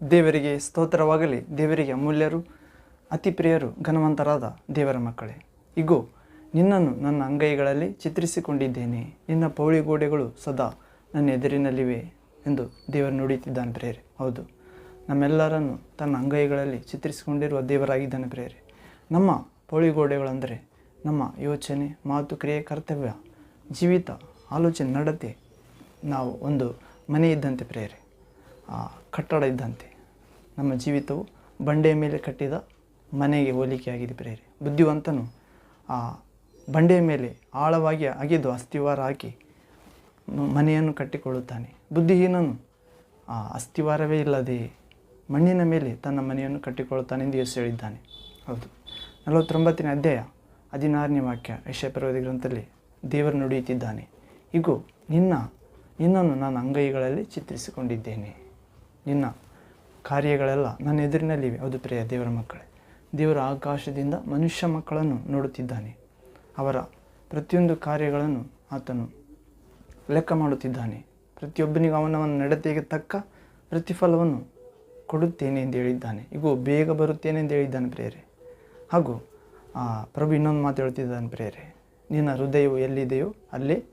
ದೇವರಿಗೆ ಸ್ತೋತ್ರವಾಗಲಿ, ದೇವರಿಗೆ ಅಮೂಲ್ಯರು ಅತಿ ಪ್ರಿಯರು ಘನವಂತರಾದ ದೇವರ ಮಕ್ಕಳೇ. ಇಗೋ, ನಿನ್ನನ್ನು ನನ್ನ ಅಂಗೈಗಳಲ್ಲಿ ಚಿತ್ರಿಸಿಕೊಂಡಿದ್ದೇನೆ. ನಿನ್ನ ಪೌಳಿಗೋಡೆಗಳು ಸದಾ ನನ್ನ ಎದುರಿನಲ್ಲಿವೆ ಎಂದು ದೇವರು ನುಡಿಯುತ್ತಿದ್ದಾನೆ ಪ್ರೇರೆ ಹೌದು, ನಮ್ಮೆಲ್ಲರನ್ನು ತನ್ನ ಅಂಗೈಗಳಲ್ಲಿ ಚಿತ್ರಿಸಿಕೊಂಡಿರುವ ದೇವರಾಗಿದ್ದಾನೆ ಪ್ರೇರೆ ನಮ್ಮ ಪೌಳಿಗೋಡೆಗಳಂದರೆ ನಮ್ಮ ಯೋಚನೆ, ಮಾತು, ಕ್ರಿಯೆ, ಕರ್ತವ್ಯ, ಜೀವಿತ, ಆಲೋಚನೆ, ನಡತೆ ನಾವು ಒಂದು ಮನೆ ಇದ್ದಂತೆ ಪ್ರೇರೆ ಕಟ್ಟಡ ಇದ್ದಂತೆ. ನಮ್ಮ ಜೀವಿತವು ಬಂಡೆಯ ಮೇಲೆ ಕಟ್ಟಿದ ಮನೆಗೆ ಹೋಲಿಕೆಯಾಗಿದೆ ಪ್ರೇರೆ. ಬುದ್ಧಿವಂತನು ಆ ಬಂಡೆಯ ಮೇಲೆ ಆಳವಾಗಿ ಅಗೆದು ಅಸ್ಥಿವಾರ ಹಾಕಿ ಮನೆಯನ್ನು ಕಟ್ಟಿಕೊಳ್ಳುತ್ತಾನೆ. ಬುದ್ಧಿಹೀನನು ಆ ಅಸ್ಥಿವಾರವೇ ಇಲ್ಲದೆ ಮಣ್ಣಿನ ಮೇಲೆ ತನ್ನ ಮನೆಯನ್ನು ಕಟ್ಟಿಕೊಳ್ಳುತ್ತಾನೆ ಎಂದು ಯೇಸು ಹೇಳಿದ್ದಾನೆ. ಹೌದು. ನಲವತ್ತೊಂಬತ್ತನೇ ಅಧ್ಯಾಯ ಹದಿನಾರನೇ ವಾಕ್ಯ ಯಶ ಗ್ರಂಥದಲ್ಲಿ ದೇವರು ನುಡಿಯುತ್ತಿದ್ದಾನೆ. ಇಗೋ, ನಿನ್ನ, ನಿನ್ನನ್ನು ನಾನು ಅಂಗೈಗಳಲ್ಲಿ ಚಿತ್ರಿಸಿಕೊಂಡಿದ್ದೇನೆ. ನಿನ್ನ ಕಾರ್ಯಗಳೆಲ್ಲ ನನ್ನ ಎದುರಿನಲ್ಲಿವೆ. ಅದು ಪ್ರಿಯ ದೇವರ ಮಕ್ಕಳೇ. ದೇವರ ಆಕಾಶದಿಂದ ಮನುಷ್ಯ ಮಕ್ಕಳನ್ನು ನೋಡುತ್ತಿದ್ದಾನೆ. ಅವರ ಪ್ರತಿಯೊಂದು ಕಾರ್ಯಗಳನ್ನು ಆತನು ಲೆಕ್ಕ ಮಾಡುತ್ತಿದ್ದಾನೆ. ಪ್ರತಿಯೊಬ್ಬನಿಗೂ ಅವನವನ ನಡತೆಗೆ ತಕ್ಕ ಪ್ರತಿಫಲವನ್ನು ಕೊಡುತ್ತೇನೆ ಎಂದು ಹೇಳಿದ್ದಾನೆ. ಇಗೋ, ಬೇಗ ಬರುತ್ತೇನೆ ಎಂದು ಹೇಳಿದ್ದಾನೆ ಪ್ರೇರೆ ಹಾಗೂ ಪ್ರಭು ಇನ್ನೊಂದು ಮಾತು ಹೇಳ್ತಿದ್ದಾನೆ ಪ್ರೇರೆ ನಿನ್ನ ಹೃದಯವು ಎಲ್ಲಿದೆಯೋ ಅಲ್ಲೇ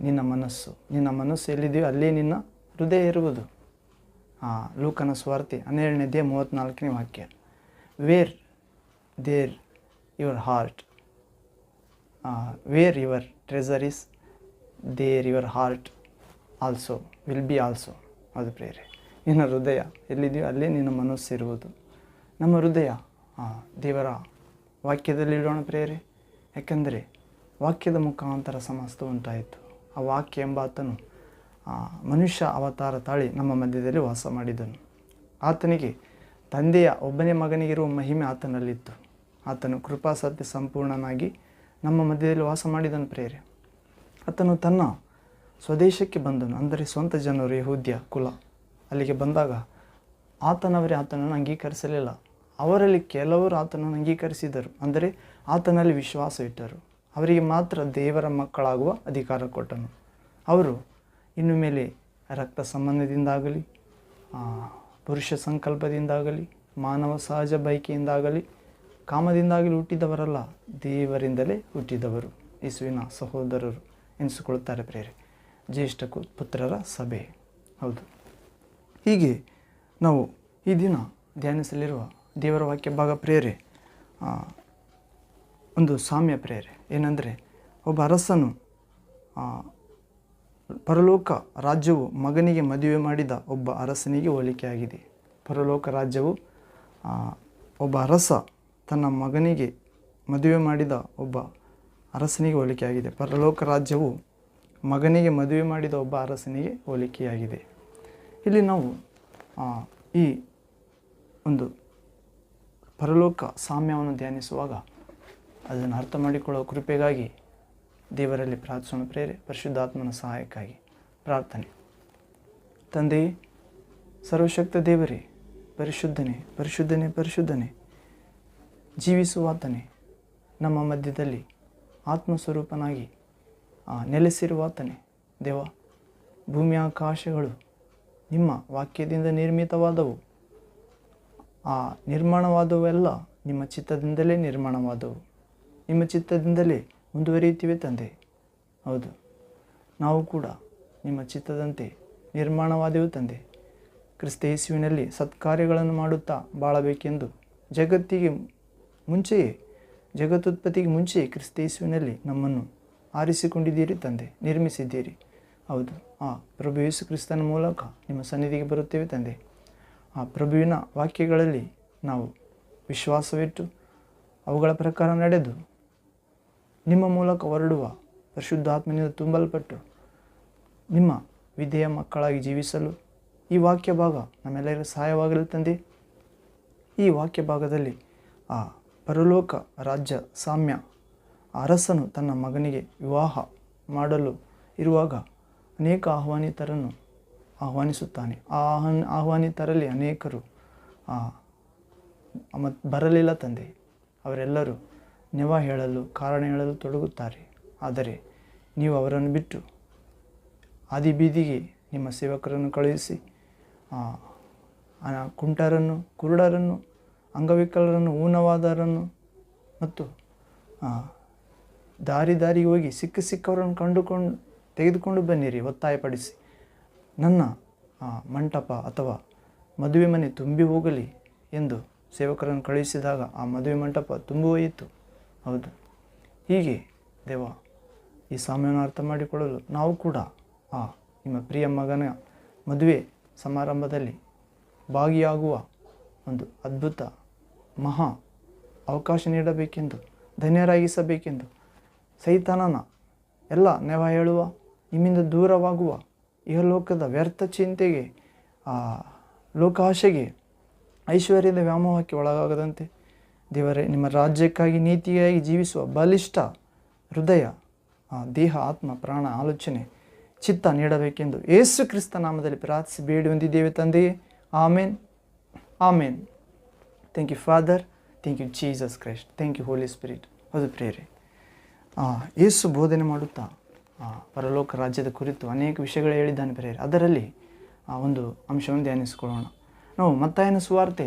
ನಿನ್ನ ಮನಸ್ಸು. ನಿನ್ನ ಮನಸ್ಸು ಎಲ್ಲಿದೆಯೋ ಅಲ್ಲೇ ನಿನ್ನ ಹೃದಯ ಇರುವುದು. ಲೂಕನ ಸ್ವಾರ್ಥಿ. ಹನ್ನೆರಡನೇದೇ ಮೂವತ್ತ್ನಾಲ್ಕನೇ ವಾಕ್ಯ. Where there your heart where your treasure is there your heart also will be also ಅದು ಪ್ರೇರೆ ನಿನ್ನ ಹೃದಯ ಎಲ್ಲಿದೆಯೋ ಅಲ್ಲೇ ನಿನ್ನ ಮನಸ್ಸಿರುವುದು ನಮ್ಮ ಹೃದಯ ದೇವರ ವಾಕ್ಯದಲ್ಲಿ ಇಡೋಣ ಪ್ರೇರೆ. ಯಾಕೆಂದರೆ ವಾಕ್ಯದ ಮುಖಾಂತರ ಸಮಸ್ತ ಉಂಟಾಯಿತು. ಆ ವಾಕ್ಯ ಎಂಬ ಆತನು ಆ, ಮನುಷ್ಯ ಅವತಾರ ತಾಳಿ ನಮ್ಮ ಮಧ್ಯದಲ್ಲಿ ವಾಸ ಮಾಡಿದನು. ಆತನಿಗೆ ತಂದೆಯ ಒಬ್ಬನೇ ಮಗನಿಗಿರುವ ಮಹಿಮೆ ಆತನಲ್ಲಿತ್ತು. ಆತನು ಕೃಪಾ ಸತ್ಯ ಸಂಪೂರ್ಣನಾಗಿ ನಮ್ಮ ಮಧ್ಯದಲ್ಲಿ ವಾಸ ಮಾಡಿದನು ಪ್ರೇರೆ ಆತನು ತನ್ನ ಸ್ವದೇಶಕ್ಕೆ ಬಂದನು, ಅಂದರೆ ಸ್ವಂತ ಜನರು, ಯಹೂದ್ಯ ಕುಲ. ಅಲ್ಲಿಗೆ ಬಂದಾಗ ಆತನವರೇ ಆತನನ್ನು ಅಂಗೀಕರಿಸಲಿಲ್ಲ. ಅವರಲ್ಲಿ ಕೆಲವರು ಆತನನ್ನು ಅಂಗೀಕರಿಸಿದರು, ಅಂದರೆ ಆತನಲ್ಲಿ ವಿಶ್ವಾಸವಿಟ್ಟರು. ಅವರಿಗೆ ಮಾತ್ರ ದೇವರ ಮಕ್ಕಳಾಗುವ ಅಧಿಕಾರ ಕೊಟ್ಟನು. ಅವರು ಇನ್ನು ಮೇಲೆ ರಕ್ತ ಸಂಬಂಧದಿಂದಾಗಲಿ ಪುರುಷ ಸಂಕಲ್ಪದಿಂದಾಗಲಿ, ಮಾನವ ಸಹಜ ಬಯಕೆಯಿಂದಾಗಲಿ, ಕಾಮದಿಂದಾಗಲಿ ಹುಟ್ಟಿದವರಲ್ಲ, ದೇವರಿಂದಲೇ ಹುಟ್ಟಿದವರು, ಯೇಸುವಿನ ಸಹೋದರರು ಎನಿಸಿಕೊಳ್ಳುತ್ತಾರೆ ಪ್ರೇರೆ. ಜ್ಯೇಷ್ಠ ಪುತ್ರರ ಸಭೆ. ಹೌದು. ಹೀಗೆ ನಾವು ಈ ದಿನ ಧ್ಯಾನಿಸಲಿರುವ ದೇವರ ವಾಕ್ಯ ಭಾಗ ಪ್ರೇರೆ ಒಂದು ಸಾಮ್ಯ ಪ್ರೇರೆ. ಏನಂದರೆ, ಒಬ್ಬ ಅರಸನು ಪರಲೋಕ ರಾಜ್ಯವು ಮಗನಿಗೆ ಮದುವೆ ಮಾಡಿದ ಒಬ್ಬ ಅರಸನಿಗೆ ಹೋಲಿಕೆಯಾಗಿದೆ. ಪರಲೋಕ ರಾಜ್ಯವು ಒಬ್ಬ ಅರಸ ತನ್ನ ಮಗನಿಗೆ ಮದುವೆ ಮಾಡಿದ ಒಬ್ಬ ಅರಸನಿಗೆ ಹೋಲಿಕೆಯಾಗಿದೆ. ಪರಲೋಕ ರಾಜ್ಯವು ಮಗನಿಗೆ ಮದುವೆ ಮಾಡಿದ ಒಬ್ಬ ಅರಸನಿಗೆ ಹೋಲಿಕೆಯಾಗಿದೆ. ಇಲ್ಲಿ ನಾವು ಈ ಒಂದು ಪರಲೋಕ ಸಾಮ್ಯವನ್ನು ಧ್ಯಾನಿಸುವಾಗ ಅದನ್ನು ಅರ್ಥ ಮಾಡಿಕೊಳ್ಳುವ ಕೃಪೆಗಾಗಿ ದೇವರಲ್ಲಿ ಪ್ರಾರ್ಥಿಸೋಣ ಪ್ರೇರೆ, ಪರಿಶುದ್ಧಾತ್ಮನ ಸಹಾಯಕ್ಕಾಗಿ. ಪ್ರಾರ್ಥನೆ. ತಂದೆ, ಸರ್ವಶಕ್ತ ದೇವರೇ, ಪರಿಶುದ್ಧನೇ ಪರಿಶುದ್ಧನೇ ಪರಿಶುದ್ಧನೇ, ಜೀವಿಸುವಾತನೇ, ನಮ್ಮ ಮಧ್ಯದಲ್ಲಿ ಆತ್ಮಸ್ವರೂಪನಾಗಿ ನೆಲೆಸಿರುವಾತನೇ, ದೇವ, ಭೂಮಿ ಆಕಾಶಗಳು ನಿಮ್ಮ ವಾಕ್ಯದಿಂದ ನಿರ್ಮಿತವಾದವು. ಆ ನಿರ್ಮಾಣವಾದವೆಲ್ಲ ನಿಮ್ಮ ಚಿತ್ತದಿಂದಲೇ ನಿರ್ಮಾಣವಾದವು. ನಿಮ್ಮ ಚಿತ್ತದಿಂದಲೇ ಮುಂದುವರಿಯುತ್ತಿವೆ ತಂದೆ. ಹೌದು. ನಾವು ಕೂಡ ನಿಮ್ಮ ಚಿತ್ತದಂತೆ ನಿರ್ಮಾಣವಾದೆವು ತಂದೆ. ಕ್ರಿಸ್ತ ಯೇಸುವಿನಲ್ಲಿ ಸತ್ಕಾರ್ಯಗಳನ್ನು ಮಾಡುತ್ತಾ ಬಾಳಬೇಕೆಂದು ಜಗತ್ತಿಗೆ ಮುಂಚೆಯೇ, ಜಗತ್ತುತ್ಪತ್ತಿಗೆ ಮುಂಚೆಯೇ ಕ್ರಿಸ್ತ ಯೇಸುವಿನಲ್ಲಿ ನಮ್ಮನ್ನು ಆರಿಸಿಕೊಂಡಿದ್ದೀರಿ ತಂದೆ, ನಿರ್ಮಿಸಿದ್ದೀರಿ. ಹೌದು. ಆ ಪ್ರಭು ಯೇಸು ಕ್ರಿಸ್ತನ ಮೂಲಕ ನಿಮ್ಮ ಸನ್ನಿಧಿಗೆ ಬರುತ್ತೇವೆ ತಂದೆ. ಆ ಪ್ರಭುವಿನ ವಾಕ್ಯಗಳಲ್ಲಿ ನಾವು ವಿಶ್ವಾಸವಿಟ್ಟು ಅವುಗಳ ಪ್ರಕಾರ ನಡೆದು ನಿಮ್ಮ ಮೂಲಕ ಹೊರಡುವ ಪರಿಶುದ್ಧಾತ್ಮನಿಂದ ತುಂಬಲ್ಪಟ್ಟು ನಿಮ್ಮ ವಿಧೇಯ ಮಕ್ಕಳಾಗಿ ಜೀವಿಸಲು ಈ ವಾಕ್ಯ ಭಾಗ ನಮ್ಮೆಲ್ಲರಿಗೂ ಸಹಾಯವಾಗಲಿ ತಂದೆ. ಈ ವಾಕ್ಯ ಭಾಗದಲ್ಲಿ ಆ ಪರಲೋಕ ರಾಜ್ಯ ಸಾಮ್ಯ ಅರಸನು ತನ್ನ ಮಗನಿಗೆ ವಿವಾಹ ಮಾಡಲು ಇರುವಾಗ ಅನೇಕ ಆಹ್ವಾನಿತರನ್ನು ಆಹ್ವಾನಿಸುತ್ತಾನೆ. ಆ ಆಹ್ವಾನ ಆಹ್ವಾನಿತರಲ್ಲಿ ಅನೇಕರು ಮತ್ತು ಬರಲಿಲ್ಲ ತಂದೆ. ಅವರೆಲ್ಲರೂ ನೆವ ಹೇಳಲು, ಕಾರಣ ಹೇಳಲು ತೊಡಗುತ್ತಾರೆ. ಆದರೆ ನೀವು ಅವರನ್ನು ಬಿಟ್ಟು ಆದಿ ಬೀದಿಗೆ ನಿಮ್ಮ ಸೇವಕರನ್ನು ಕಳುಹಿಸಿ ಕುಂಟರನ್ನು ಕುರುಡರನ್ನು, ಅಂಗವಿಕಲರನ್ನು, ಊನವಾದರನ್ನು ಮತ್ತು ದಾರಿ ದಾರಿಗೆ ಹೋಗಿ ಸಿಕ್ಕ ಸಿಕ್ಕವರನ್ನು ಕಂಡುಕೊಂಡು ತೆಗೆದುಕೊಂಡು ಬನ್ನಿರಿ, ಒತ್ತಾಯಪಡಿಸಿ. ನನ್ನ ಮಂಟಪ ಅಥವಾ ಮದುವೆ ಮನೆ ತುಂಬಿ ಹೋಗಲಿ ಎಂದು ಸೇವಕರನ್ನು ಕಳುಹಿಸಿದಾಗ ಆ ಮದುವೆ ಮಂಟಪ ತುಂಬಿ ಹೋಯಿತು ಹೌದು. ಹೀಗೆ ದೇವ, ಈ ಸಾಮ್ಯವನ್ನು ಅರ್ಥ ಮಾಡಿಕೊಳ್ಳಲು ನಾವು ಕೂಡ ಆ ನಿಮ್ಮ ಪ್ರಿಯ ಮಗನ ಮದುವೆ ಸಮಾರಂಭದಲ್ಲಿ ಭಾಗಿಯಾಗುವ ಒಂದು ಅದ್ಭುತ, ಮಹಾ ಅವಕಾಶ ನೀಡಬೇಕೆಂದು, ಧನ್ಯರಾಗಿಸಬೇಕೆಂದು ಸೈತಾನನ ಎಲ್ಲ ನೆವ ಹೇಳುವ, ನಿಮ್ಮಿಂದ ದೂರವಾಗುವ ಇಹಲೋಕದ ವ್ಯರ್ಥ ಚಿಂತೆಗೆ, ಆ ಲೋಕಾಶೆಗೆ ಐಶ್ವರ್ಯದ ವ್ಯಾಮೋಹಕ್ಕೆ ಒಳಗಾಗದಂತೆ ದೇವರೇ ನಿಮ್ಮ ರಾಜ್ಯಕ್ಕಾಗಿ ನೀತಿಯಾಗಿ ಜೀವಿಸುವ ಬಲಿಷ್ಠ ಹೃದಯ ದೇಹ ಆತ್ಮ ಪ್ರಾಣ ಆಲೋಚನೆ ಚಿತ್ತ ನೀಡಬೇಕೆಂದು ಯೇಸು ಕ್ರಿಸ್ತ ನಾಮದಲ್ಲಿ ಪ್ರಾರ್ಥಿಸಿ ಬೇಡಿ ಹೊಂದಿದ್ದೇವೆ ತಂದೆಯೇ. Amen. Amen. Thank you father thank you Jesus Christ thank you Holy Spirit ಅದು ಪ್ರೇರೆ ಯೇಸು ಬೋಧನೆ ಮಾಡುತ್ತಾ ಪರಲೋಕ ರಾಜ್ಯದ ಕುರಿತು ಅನೇಕ ವಿಷಯಗಳು ಹೇಳಿದ್ದಾನೆ ಪ್ರೇರೆ. ಅದರಲ್ಲಿ ಆ, ಒಂದು ಅಂಶವನ್ನು ಧ್ಯಾನಿಸಿಕೊಳ್ಳೋಣ. ನಾವು ಮತ್ತಾಯನ ಸುವಾರ್ತೆ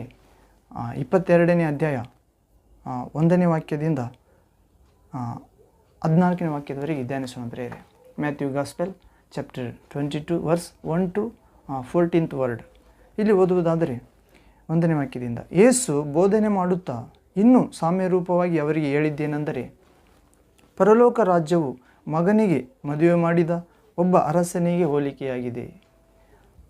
ಇಪ್ಪತ್ತೆರಡನೇ ಅಧ್ಯಾಯ ಒಂದನೇ ವಾಕ್ಯದಿಂದ ಹದಿನಾಲ್ಕನೇ ವಾಕ್ಯದವರೆಗೆ ಧ್ಯಾನಿಸೋಣ ಪ್ರೇರೆ Matthew gospel, chapter twenty two, verse one to fourteenth word. ಇಲ್ಲಿ ಓದುವುದಾದರೆ, ಒಂದನೇ ವಾಕ್ಯದಿಂದ, ಏಸು ಬೋಧನೆ ಮಾಡುತ್ತಾ, ಇನ್ನೂ ರೂಪವಾಗಿ ಅವರಿಗೆ ಹೇಳಿದ್ದೇನೆಂದರೆ, ಪರಲೋಕ ರಾಜ್ಯವು ಮಗನಿಗೆ ಮದುವೆ ಮಾಡಿದ ಒಬ್ಬ ಅರಸನಿಗೆ ಹೋಲಿಕೆಯಾಗಿದೆ.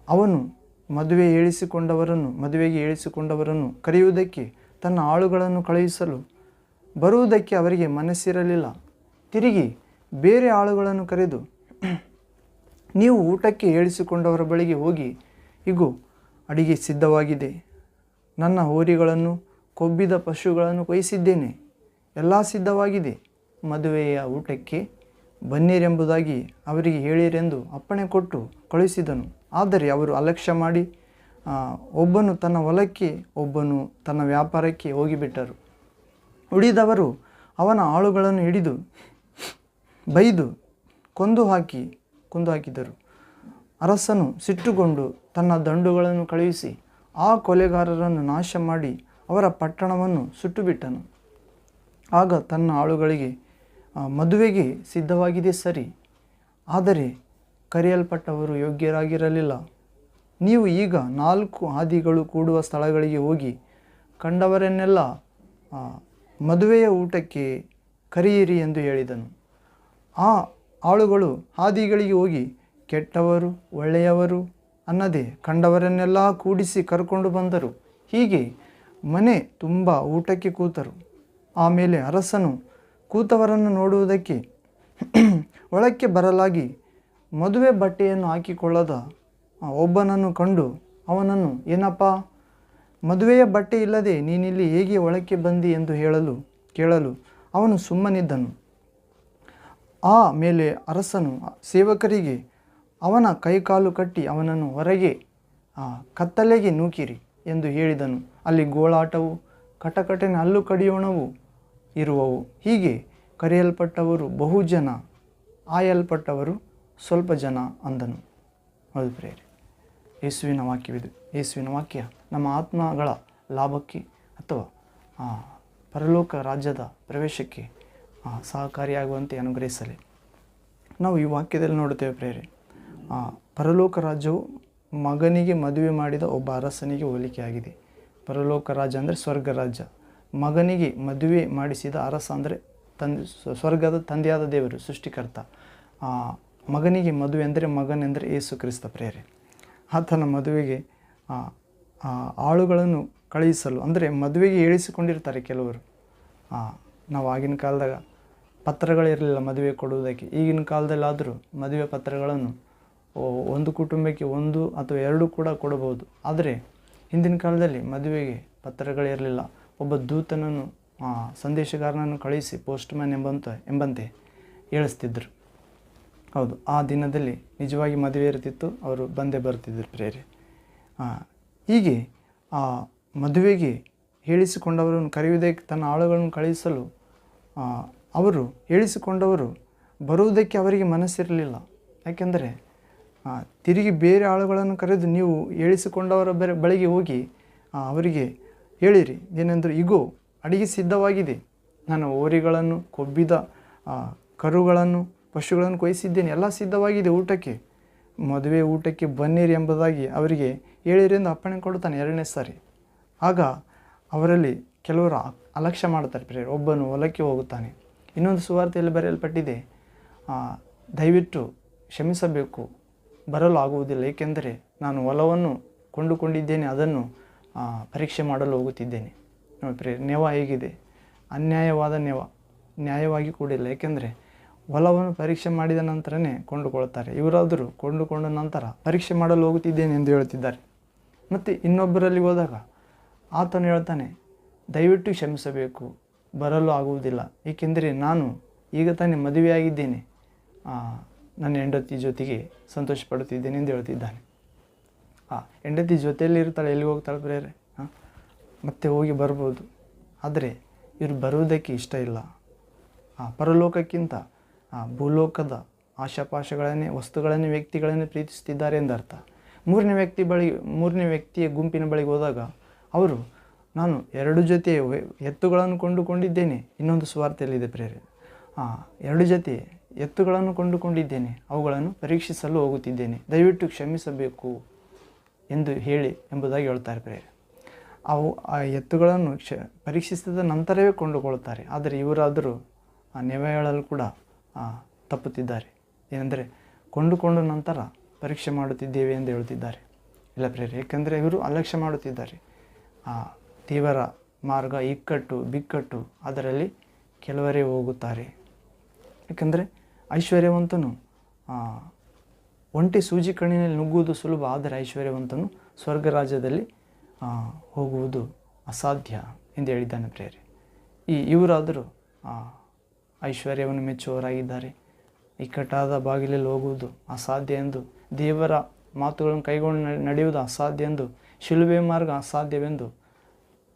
ಅವನು ಮದುವೆ ಏಳಿಸಿಕೊಂಡವರನ್ನು ಮದುವೆಗೆ ಏಳಿಸಿಕೊಂಡವರನ್ನು ಕರೆಯುವುದಕ್ಕೆ ತನ್ನ ಆಳುಗಳನ್ನು ಕಳುಹಿಸಲು ಬರುವುದಕ್ಕೆ ಅವರಿಗೆ ಮನಸ್ಸಿರಲಿಲ್ಲ. ತಿರುಗಿ ಬೇರೆ ಆಳುಗಳನ್ನು ಕರೆದು, ನೀವು ಊಟಕ್ಕೆ ಏಳಿಸಿಕೊಂಡವರ ಬಳಿಗೆ ಹೋಗಿ, ಇಗೋ, ಅಡಿಗೆ ಸಿದ್ಧವಾಗಿದೆ. ನನ್ನ ಹೋರಿಗಳನ್ನು, ಕೊಬ್ಬಿದ ಪಶುಗಳನ್ನು ಕೊಯ್ಸಿದ್ದೇನೆ. ಎಲ್ಲ ಸಿದ್ಧವಾಗಿದೆ. ಮದುವೆಯ ಊಟಕ್ಕೆ ಬನ್ನಿರೆಂಬುದಾಗಿ ಅವರಿಗೆ ಹೇಳಿರೆಂದು ಅಪ್ಪಣೆ ಕೊಟ್ಟು ಕಳುಹಿಸಿದನು. ಆದರೆ ಅವರು ಅಲಕ್ಷ್ಯ ಮಾಡಿ ಒಬ್ಬನು ತನ್ನ ಹೊಲಕ್ಕೆ, ಒಬ್ಬನು ತನ್ನ ವ್ಯಾಪಾರಕ್ಕೆ ಹೋಗಿಬಿಟ್ಟರು. ಉಳಿದವರು ಅವನ ಆಳುಗಳನ್ನು ಹಿಡಿದು ಬೈದು ಕೊಂದು ಹಾಕಿ, ಕೊಂದು ಹಾಕಿದರು. ಅರಸನು ಸಿಟ್ಟುಗೊಂಡು ತನ್ನ ದಂಡುಗಳನ್ನು ಕಳುಹಿಸಿ ಆ ಕೊಲೆಗಾರರನ್ನು ನಾಶ ಮಾಡಿ ಅವರ ಪಟ್ಟಣವನ್ನು ಸುಟ್ಟುಬಿಟ್ಟನು. ಆಗ ತನ್ನ ಆಳುಗಳಿಗೆ ಮದುವೆಗೆ ಸಿದ್ಧವಾಗಿದೆ ಸರಿ, ಆದರೆ ಕರೆಯಲ್ಪಟ್ಟವರು ಯೋಗ್ಯರಾಗಿರಲಿಲ್ಲ. ನೀವು ಈಗ ನಾಲ್ಕು ಹಾದಿಗಳು ಕೂಡುವ ಸ್ಥಳಗಳಿಗೆ ಹೋಗಿ ಕಂಡವರನ್ನೆಲ್ಲ ಮದುವೆಯ ಊಟಕ್ಕೆ ಕರೆಯಿರಿ ಎಂದು ಹೇಳಿದನು. ಆ ಆಳುಗಳು ಹಾದಿಗಳಿಗೆ ಹೋಗಿ, ಕೆಟ್ಟವರು, ಒಳ್ಳೆಯವರು ಅನ್ನದೆ ಕಂಡವರನ್ನೆಲ್ಲ ಕೂಡಿಸಿ ಕರ್ಕೊಂಡು ಬಂದರು. ಹೀಗೆ ಮನೆ ತುಂಬ ಊಟಕ್ಕೆ ಕೂತರು. ಆಮೇಲೆ ಅರಸನು ಕೂತವರನ್ನು ನೋಡುವುದಕ್ಕೆ, ಒಳಕ್ಕೆ ಬರಲಾಗಿ ಮದುವೆ ಬಟ್ಟೆಯನ್ನು ಹಾಕಿಕೊಳ್ಳದ ಒಬ್ಬನನ್ನು ಕಂಡು ಅವನನ್ನು, ಏನಪ್ಪ, ಮದುವೆಯ ಬಟ್ಟೆ ಇಲ್ಲದೆ ನೀನಿಲ್ಲಿ ಹೇಗೆ ಒಳಕ್ಕೆ ಬಂದಿ ಎಂದು ಹೇಳಲು, ಕೇಳಲು ಅವನು ಸುಮ್ಮನಿದ್ದನು. ಆ ಮೇಲೆ ಅರಸನು ಸೇವಕರಿಗೆ, ಅವನ ಕೈಕಾಲು ಕಟ್ಟಿ ಅವನನ್ನು ಹೊರಗೆ ಕತ್ತಲೆಗೆ ನೂಕಿರಿ ಎಂದು ಹೇಳಿದನು. ಅಲ್ಲಿ ಗೋಳಾಟವು, ಕಟಕಟನೆ ಹಲ್ಲು ಕಡಿಯೋಣವು ಇರುವವು. ಹೀಗೆ ಕರೆಯಲ್ಪಟ್ಟವರು ಬಹು ಜನ, ಆಯಲ್ಪಟ್ಟವರು ಸ್ವಲ್ಪ ಜನ ಅಂದನು. ಹೌದು ಪ್ರೇರೆ ಯೇಸುವಿನ ವಾಕ್ಯವಿದು. ಯೇಸುವಿನ ವಾಕ್ಯ ನಮ್ಮ ಆತ್ಮಗಳ ಲಾಭಕ್ಕೆ ಅಥವಾ ಪರಲೋಕ ರಾಜ್ಯದ ಪ್ರವೇಶಕ್ಕೆ ಸಹಕಾರಿಯಾಗುವಂತೆ ಅನುಗ್ರಹಿಸಲಿ. ನಾವು ಈ ವಾಕ್ಯದಲ್ಲಿ ನೋಡುತ್ತೇವೆ ಪ್ರೇರೆ ಪರಲೋಕ ರಾಜ್ಯವು ಮಗನಿಗೆ ಮದುವೆ ಮಾಡಿದ ಒಬ್ಬ ಅರಸನಿಗೆ ಹೋಲಿಕೆಯಾಗಿದೆ. ಪರಲೋಕ ರಾಜ್ಯ ಅಂದರೆ ಸ್ವರ್ಗ ರಾಜ್ಯ. ಮಗನಿಗೆ ಮದುವೆ ಮಾಡಿಸಿದ ಅರಸ ಅಂದರೆ ತಂದೆ ಸ್ವರ್ಗದ ತಂದೆಯಾದ ದೇವರು, ಸೃಷ್ಟಿಕರ್ತ. ಮಗನಿಗೆ ಮದುವೆ ಅಂದರೆ ಮಗನೆಂದರೆ ಯೇಸು ಕ್ರಿಸ್ತ ಪ್ರೇರೆ ಆತನ ಮದುವೆಗೆ ಆಳುಗಳನ್ನು ಕಳುಹಿಸಲು, ಅಂದರೆ ಮದುವೆಗೆ ಹೇಳಿಸಿಕೊಂಡಿರ್ತಾರೆ ಕೆಲವರು. ನಾವು ಆಗಿನ ಕಾಲದಾಗ ಪತ್ರಗಳಿರಲಿಲ್ಲ ಮದುವೆ ಕೊಡುವುದಕ್ಕೆ. ಈಗಿನ ಕಾಲದಲ್ಲಾದರೂ ಮದುವೆ ಪತ್ರಗಳನ್ನು ಒಂದು ಕುಟುಂಬಕ್ಕೆ ಒಂದು ಅಥವಾ ಎರಡು ಕೂಡ ಕೊಡಬಹುದು. ಆದರೆ ಹಿಂದಿನ ಕಾಲದಲ್ಲಿ ಮದುವೆಗೆ ಪತ್ರಗಳಿರಲಿಲ್ಲ. ಒಬ್ಬ ದೂತನನ್ನು ಸಂದೇಶಗಾರನನ್ನು ಕಳುಹಿಸಿ ಪೋಸ್ಟ್ಮ್ಯಾನ್ ಎಂಬಂತ, ಎಂಬಂತೆ ಹೇಳಿಸ್ತಿದ್ರು. ಹೌದು, ಆ ದಿನದಲ್ಲಿ ನಿಜವಾಗಿ ಮದುವೆ ಇರ್ತಿತ್ತು, ಅವರು ಬಂದೇ ಬರ್ತಿದ್ದರು ಪ್ರೇರೆ. ಹೀಗೆ, ಆ ಮದುವೆಗೆ ಹೇಳಿಸಿಕೊಂಡವರನ್ನು ಕರೆಯುವುದಕ್ಕೆ ತನ್ನ ಆಳುಗಳನ್ನು ಕಳುಹಿಸಲು ಅವರು ಹೇಳಿಸಿಕೊಂಡವರು ಬರುವುದಕ್ಕೆ ಅವರಿಗೆ ಮನಸ್ಸಿರಲಿಲ್ಲ. ಯಾಕೆಂದರೆ ತಿರುಗಿ ಬೇರೆ ಆಳುಗಳನ್ನು ಕರೆದು ನೀವು ಹೇಳಿಸಿಕೊಂಡವರ ಬೇರೆ, ಬಳಿಗೆ ಹೋಗಿ ಅವರಿಗೆ ಹೇಳಿರಿ, ಏನೆಂದರೆ, ಇಗೋ, ಅಡಿಗೆ ಸಿದ್ಧವಾಗಿದೆ. ನಾನು ಓರಿಗಳನ್ನು ಕೊಬ್ಬಿದ ಕರುಗಳನ್ನು ಪಶುಗಳನ್ನು ಕೊಯ್ಸಿದ್ದೇನೆ. ಎಲ್ಲ ಸಿದ್ಧವಾಗಿದೆ ಊಟಕ್ಕೆ. ಮದುವೆ ಊಟಕ್ಕೆ ಬನ್ನಿರಿ ಎಂಬುದಾಗಿ ಅವರಿಗೆ ಹೇಳಿರಿಂದ ಅಪ್ಪಣೆ ಕೊಡುತ್ತಾನೆ ಎರಡನೇ ಸಾರಿ. ಆಗ ಅವರಲ್ಲಿ ಕೆಲವರು ಅಲಕ್ಷ್ಯ ಮಾಡ್ತಾರೆ ಪ್ರೇರ್ ಒಬ್ಬನು ಹೊಲಕ್ಕೆ ಹೋಗುತ್ತಾನೆ. ಇನ್ನೊಂದು ಸುವಾರ್ತೆಯಲ್ಲಿ ಬರೆಯಲ್ಪಟ್ಟಿದೆ ದಯವಿಟ್ಟು ಕ್ಷಮಿಸಬೇಕು, ಬರಲು ಆಗುವುದಿಲ್ಲ, ಏಕೆಂದರೆ ನಾನು ಹೊಲವನ್ನು ಕೊಂಡುಕೊಂಡಿದ್ದೇನೆ, ಅದನ್ನು ಪರೀಕ್ಷೆ ಮಾಡಲು ಹೋಗುತ್ತಿದ್ದೇನೆ. ನೋಡಿ ಪ್ರೇರ್ ನೆವ ಹೇಗಿದೆ? ಅನ್ಯಾಯವಾದ ನೆವ, ನ್ಯಾಯವಾಗಿ ಕೂಡಿಲ್ಲ, ಏಕೆಂದರೆ ಹೊಲವನ್ನು ಪರೀಕ್ಷೆ ಮಾಡಿದ ನಂತರನೇ ಕೊಂಡುಕೊಳ್ತಾರೆ. ಇವರಾದರೂ ಕೊಂಡುಕೊಂಡ ನಂತರ ಪರೀಕ್ಷೆ ಮಾಡಲು ಹೋಗುತ್ತಿದ್ದೇನೆ ಎಂದು ಹೇಳುತ್ತಿದ್ದಾರೆ. ಮತ್ತು ಇನ್ನೊಬ್ಬರಲ್ಲಿ ಹೋದಾಗ ಆತನು ಹೇಳ್ತಾನೆ, ದಯವಿಟ್ಟು ಕ್ಷಮಿಸಬೇಕು, ಬರಲು ಆಗುವುದಿಲ್ಲ. ಏಕೆಂದರೆ ನಾನು ಈಗ ತಾನೇ ಮದುವೆಯಾಗಿದ್ದೇನೆ. ನನ್ನ ಹೆಂಡತಿ ಜೊತೆಗೆ ಸಂತೋಷ ಪಡುತ್ತಿದ್ದೇನೆ ಎಂದು ಹೇಳ್ತಿದ್ದಾನೆ ಆ, ಹೆಂಡತಿ ಜೊತೆಯಲ್ಲಿ ಇರ್ತಾಳೆ ಎಲ್ಲಿ ಹೋಗ್ತಾಳೆ ಬೇರೆ ಹಾಂ ಮತ್ತೆ ಹೋಗಿ ಬರ್ಬೋದು. ಆದರೆ ಇವರು ಬರುವುದಕ್ಕೆ ಇಷ್ಟ ಇಲ್ಲ. ಆ, ಪರಲೋಕಕ್ಕಿಂತ ಆ, ಭೂಲೋಕದ ಆಶಾಪಾಶಗಳನ್ನೇ, ವಸ್ತುಗಳನ್ನೇ, ವ್ಯಕ್ತಿಗಳನ್ನೇ ಪ್ರೀತಿಸುತ್ತಿದ್ದಾರೆ ಎಂದರ್ಥ. ಮೂರನೇ ವ್ಯಕ್ತಿ ಬಳಿ, ಮೂರನೇ ವ್ಯಕ್ತಿಯ ಗುಂಪಿನ ಬಳಿಗೆ ಹೋದಾಗ ಅವರು, ನಾನು ಎರಡು ಜೊತೆ ಎತ್ತುಗಳನ್ನು ಕೊಂಡುಕೊಂಡಿದ್ದೇನೆ. ಇನ್ನೊಂದು ಸ್ವಾರ್ಥದಲ್ಲಿದೆ ಪ್ರೇರೆ. ಎರಡು ಜೊತೆ ಎತ್ತುಗಳನ್ನು ಕೊಂಡುಕೊಂಡಿದ್ದೇನೆ. ಅವುಗಳನ್ನು ಪರೀಕ್ಷಿಸಲು ಹೋಗುತ್ತಿದ್ದೇನೆ. ದಯವಿಟ್ಟು ಕ್ಷಮಿಸಬೇಕು ಎಂದು ಹೇಳಿ ಎಂಬುದಾಗಿ ಹೇಳ್ತಾರೆ ಪ್ರೇರೆ. ಅವು ಆ ಎತ್ತುಗಳನ್ನು ಕ್ಷ, ಪರೀಕ್ಷಿಸಿದ ನಂತರವೇ ಕೊಂಡುಕೊಳ್ಳುತ್ತಾರೆ. ಆದರೆ ಇವರಾದರೂ ಆ ನೆವ ಹೇಳಲು ಕೂಡ ತಪ್ಪುತ್ತಿದ್ದಾರೆ. ಏನೆಂದರೆ ಕೊಂಡುಕೊಂಡ ನಂತರ ಪರೀಕ್ಷೆ ಮಾಡುತ್ತಿದ್ದೇವೆ ಎಂದು ಹೇಳುತ್ತಿದ್ದಾರೆ. ಇಲ್ಲ ಪ್ರೇರೆ ಏಕೆಂದರೆ ಇವರು ಅಲಕ್ಷ್ಯ ಮಾಡುತ್ತಿದ್ದಾರೆ. ಆ ದೇವರ ಮಾರ್ಗ, ಇಕ್ಕಟ್ಟು, ಬಿಕ್ಕಟ್ಟು, ಅದರಲ್ಲಿ ಕೆಲವರೇ ಹೋಗುತ್ತಾರೆ. ಏಕೆಂದರೆ ಐಶ್ವರ್ಯವಂತನು ಒಂಟಿ ಸೂಜಿ ಕಣ್ಣಿನಲ್ಲಿ ನುಗ್ಗುವುದು ಸುಲಭ, ಆದರೆ ಐಶ್ವರ್ಯವಂತನು ಸ್ವರ್ಗ ರಾಜ್ಯದಲ್ಲಿ ಹೋಗುವುದು ಅಸಾಧ್ಯ ಎಂದು ಹೇಳಿದ್ದಾನೆ ಪ್ರೇರೆ ಈ, ಇವರಾದರೂ ಐಶ್ವರ್ಯವನ್ನು ಮೆಚ್ಚುವವರಾಗಿದ್ದಾರೆ. ಇಕ್ಕಟ್ಟಾದ ಬಾಗಿಲಲ್ಲಿ ಹೋಗುವುದು ಅಸಾಧ್ಯ ಎಂದು, ದೇವರ ಮಾತುಗಳನ್ನು ಕೈಗೊಂಡು ನಡೆಯುವುದು ಅಸಾಧ್ಯ ಎಂದು ಶಿಲುಬೆ ಮಾರ್ಗ ಅಸಾಧ್ಯವೆಂದು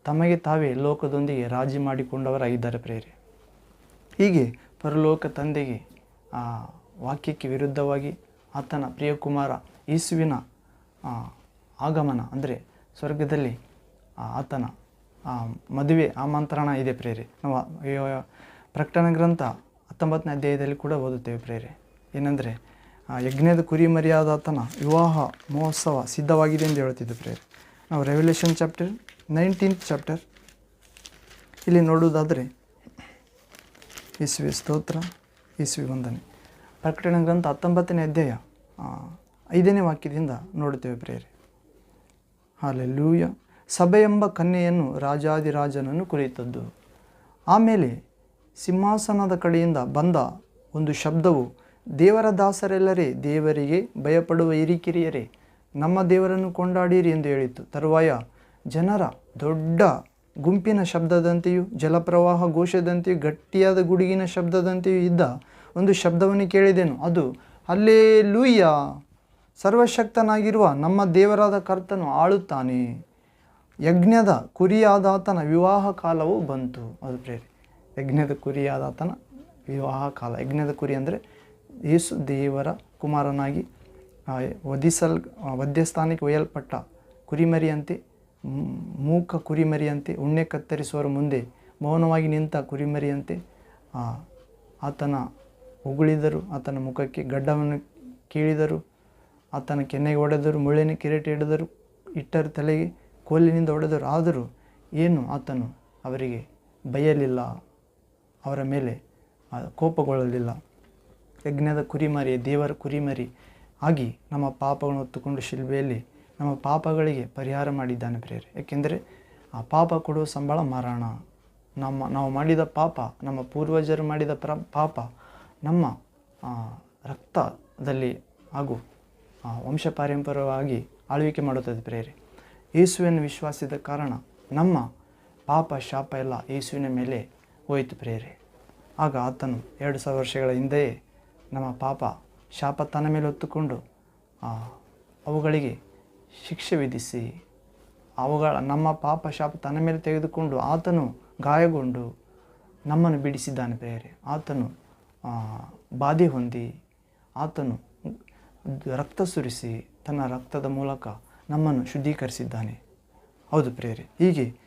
ತಮಗೆ ತಾವೇ ಲೋಕದೊಂದಿಗೆ ರಾಜಿ ಮಾಡಿಕೊಂಡವರಾಗಿದ್ದಾರೆ ಪ್ರೇರೆ ಹೀಗೆ ಪರಲೋಕ ತಂದೆಗೆ, ಆ, ವಾಕ್ಯಕ್ಕೆ ವಿರುದ್ಧವಾಗಿ ಆತನ ಪ್ರಿಯಕುಮಾರ ಯೇಸುವಿನ ಆಗಮನ ಅಂದರೆ ಸ್ವರ್ಗದಲ್ಲಿ ಆತನ ಮದುವೆ, ಆಮಂತ್ರಣ ಇದೆ ಪ್ರೇರೆ ನಾವು ಪ್ರಕಟಣೆ ಗ್ರಂಥ ಹತ್ತೊಂಬತ್ತನೇ ಅಧ್ಯಾಯದಲ್ಲಿ ಕೂಡ ಓದುತ್ತೇವೆ ಪ್ರೇರೆ. ಏನಂದರೆ ಯಜ್ಞದ ಕುರಿ ಮರ್ಯಾದಾತನ ವಿವಾಹ, ಮಹೋತ್ಸವ ಸಿದ್ಧವಾಗಿದೆ ಎಂದು ಹೇಳುತ್ತಿದ್ದು ಪ್ರೇರೆ. ನಾವು ರೆವಲ್ಯೂಷನ್ ಚಾಪ್ಟರ್ ನೈನ್ಟೀನ್ತ್ ಚಾಪ್ಟರ್ ಇಲ್ಲಿ ನೋಡುವುದಾದರೆ ಇಸ್ವಿ ಸ್ತೋತ್ರ ಇಸ್ವಿ ವಂದನೆ. ಪ್ರಕಟಣ ಗ್ರಂಥ ಹತ್ತೊಂಬತ್ತನೇ ಅಧ್ಯಾಯ ಐದನೇ ವಾಕ್ಯದಿಂದ ನೋಡುತ್ತೇವೆ ಪ್ರೇರೆ. ಸಭೆ ಎಂಬ ಕನ್ಯೆಯನ್ನು ರಾಜಾದಿರಾಜನನ್ನು ಕುರಿತದ್ದು. ಆಮೇಲೆ ಸಿಂಹಾಸನದ ಕಡೆಯಿಂದ ಬಂದ ಒಂದು ಶಬ್ದವು, ದೇವರ ದಾಸರೆಲ್ಲರೇ, ದೇವರಿಗೆ ಭಯಪಡುವ ಹಿರಿಕಿರಿಯರೇ, ನಮ್ಮ ದೇವರನ್ನು ಕೊಂಡಾಡಿರಿ ಎಂದು ಹೇಳಿತು. ತರುವಾಯ ಜನರ ದೊಡ್ಡ ಗುಂಪಿನ ಶಬ್ದದಂತೆಯೂ, ಜಲಪ್ರವಾಹ ಘೋಷದಂತೆಯೂ, ಗಟ್ಟಿಯಾದ ಗುಡುಗಿನ ಶಬ್ದದಂತೆಯೂ ಇದ್ದ ಒಂದು ಶಬ್ದವನ್ನು ಕೇಳಿದೆನು. ಅದು ಅಲ್ಲೇ ಲೂಯ್ಯ ಸರ್ವಶಕ್ತನಾಗಿರುವ ನಮ್ಮ ದೇವರಾದ ಕರ್ತನು ಆಳುತ್ತಾನೆ. ಯಜ್ಞದ ಕುರಿಯಾದಾತನ ವಿವಾಹ ಕಾಲವೂ ಬಂತು. ಅದು ಪ್ರೇರೆ ಯಜ್ಞದ ಕುರಿಯಾದಾತನ ವಿವಾಹ ಕಾಲ. ಯಜ್ಞದ ಕುರಿ ಅಂದರೆ ಯೇಸು ದೇವರ ಕುಮಾರನಾಗಿ ವಧಿಸಲ್ ವಧ್ಯಸ್ಥಾನಕ್ಕೆ ಒಯ್ಯಲ್ಪಟ್ಟ ಕುರಿಮರಿಯಂತೆ ಮೂಕ ಕುರಿಮರಿಯಂತೆ, ಉಣ್ಣೆ ಕತ್ತರಿಸುವರ ಮುಂದೆ ಮೌನವಾಗಿ ನಿಂತ ಕುರಿಮರಿಯಂತೆ ಆತನ ಉಗುಳಿದರು, ಆತನ ಮುಖಕ್ಕೆ ಗಡ್ಡವನ್ನು ಕೀಳಿದರು, ಆತನ ಕೆನ್ನೆಗೆ ಹೊಡೆದರು ಮುಳ್ಳಿನ ಕಿರೀಟ ಹಿಡಿದರು, ಇಟ್ಟರ ತಲೆಗೆ ಕೋಲಿನಿಂದ ಹೊಡೆದರು. ಆದರೂ ಏನು ಆತನು ಅವರಿಗೆ ಬಯಲಿಲ್ಲ. ಅವರ ಮೇಲೆ ಕೋಪಗೊಳ್ಳಲಿಲ್ಲ. ಯಜ್ಞದ ಕುರಿಮರಿ ದೇವರ ಕುರಿಮರಿ ಆಗಿ ನಮ್ಮ ಪಾಪಗಳನ್ನು ಹೊತ್ತುಕೊಂಡು ಶಿಲ್ಬೆಯಲ್ಲಿ ನಮ್ಮ ಪಾಪಗಳಿಗೆ ಪರಿಹಾರ ಮಾಡಿದ್ದಾನೆ ಪ್ರೇರೆ ಏಕೆಂದರೆ ಆ ಪಾಪ ಕೊಡುವ ಸಂಬಳ ಮರಣ. ನಮ್ಮ, ನಾವು ಮಾಡಿದ ಪಾಪ, ನಮ್ಮ ಪೂರ್ವಜರು ಮಾಡಿದ ಪ್ರ, ಪಾಪ ನಮ್ಮ ರಕ್ತದಲ್ಲಿ ಹಾಗೂ ವಂಶ ಪಾರಂಪರ್ಯವಾಗಿ ಆಳ್ವಿಕೆ ಮಾಡುತ್ತದೆ ಪ್ರೇರೆ ಯೇಸುವಿನ ವಿಶ್ವಾಸಿದ ಕಾರಣ ನಮ್ಮ ಪಾಪ ಶಾಪ ಎಲ್ಲ ಯೇಸುವಿನ ಮೇಲೆ ಹೋಯಿತು ಪ್ರೇರೆ ಆಗ ಆತನು ಎರಡು ಸಾವಿರ ವರ್ಷಗಳ ಹಿಂದೆಯೇ ನಮ್ಮ ಪಾಪ ಶಾಪ ತನ್ನ ಮೇಲೆ ಹೊತ್ತುಕೊಂಡು ಅವುಗಳಿಗೆ ಶಿಕ್ಷೆ ವಿಧಿಸಿ ಅವುಗಳ ನಮ್ಮ ಪಾಪ ಶಾಪ ತನ್ನ ಮೇಲೆ ತೆಗೆದುಕೊಂಡು ಆತನು ಗಾಯಗೊಂಡು ನಮ್ಮನ್ನು ಬಿಡಿಸಿದ್ದಾನೆ ಪ್ರೇರೆ ಆತನು ಬಾಧೆ ಹೊಂದಿ ಆತನು ರಕ್ತ ಸುರಿಸಿ ತನ್ನ ರಕ್ತದ ಮೂಲಕ ನಮ್ಮನ್ನು ಶುದ್ಧೀಕರಿಸಿದ್ದಾನೆ. ಹೌದು ಪ್ರೇರೆ ಹೀಗೆ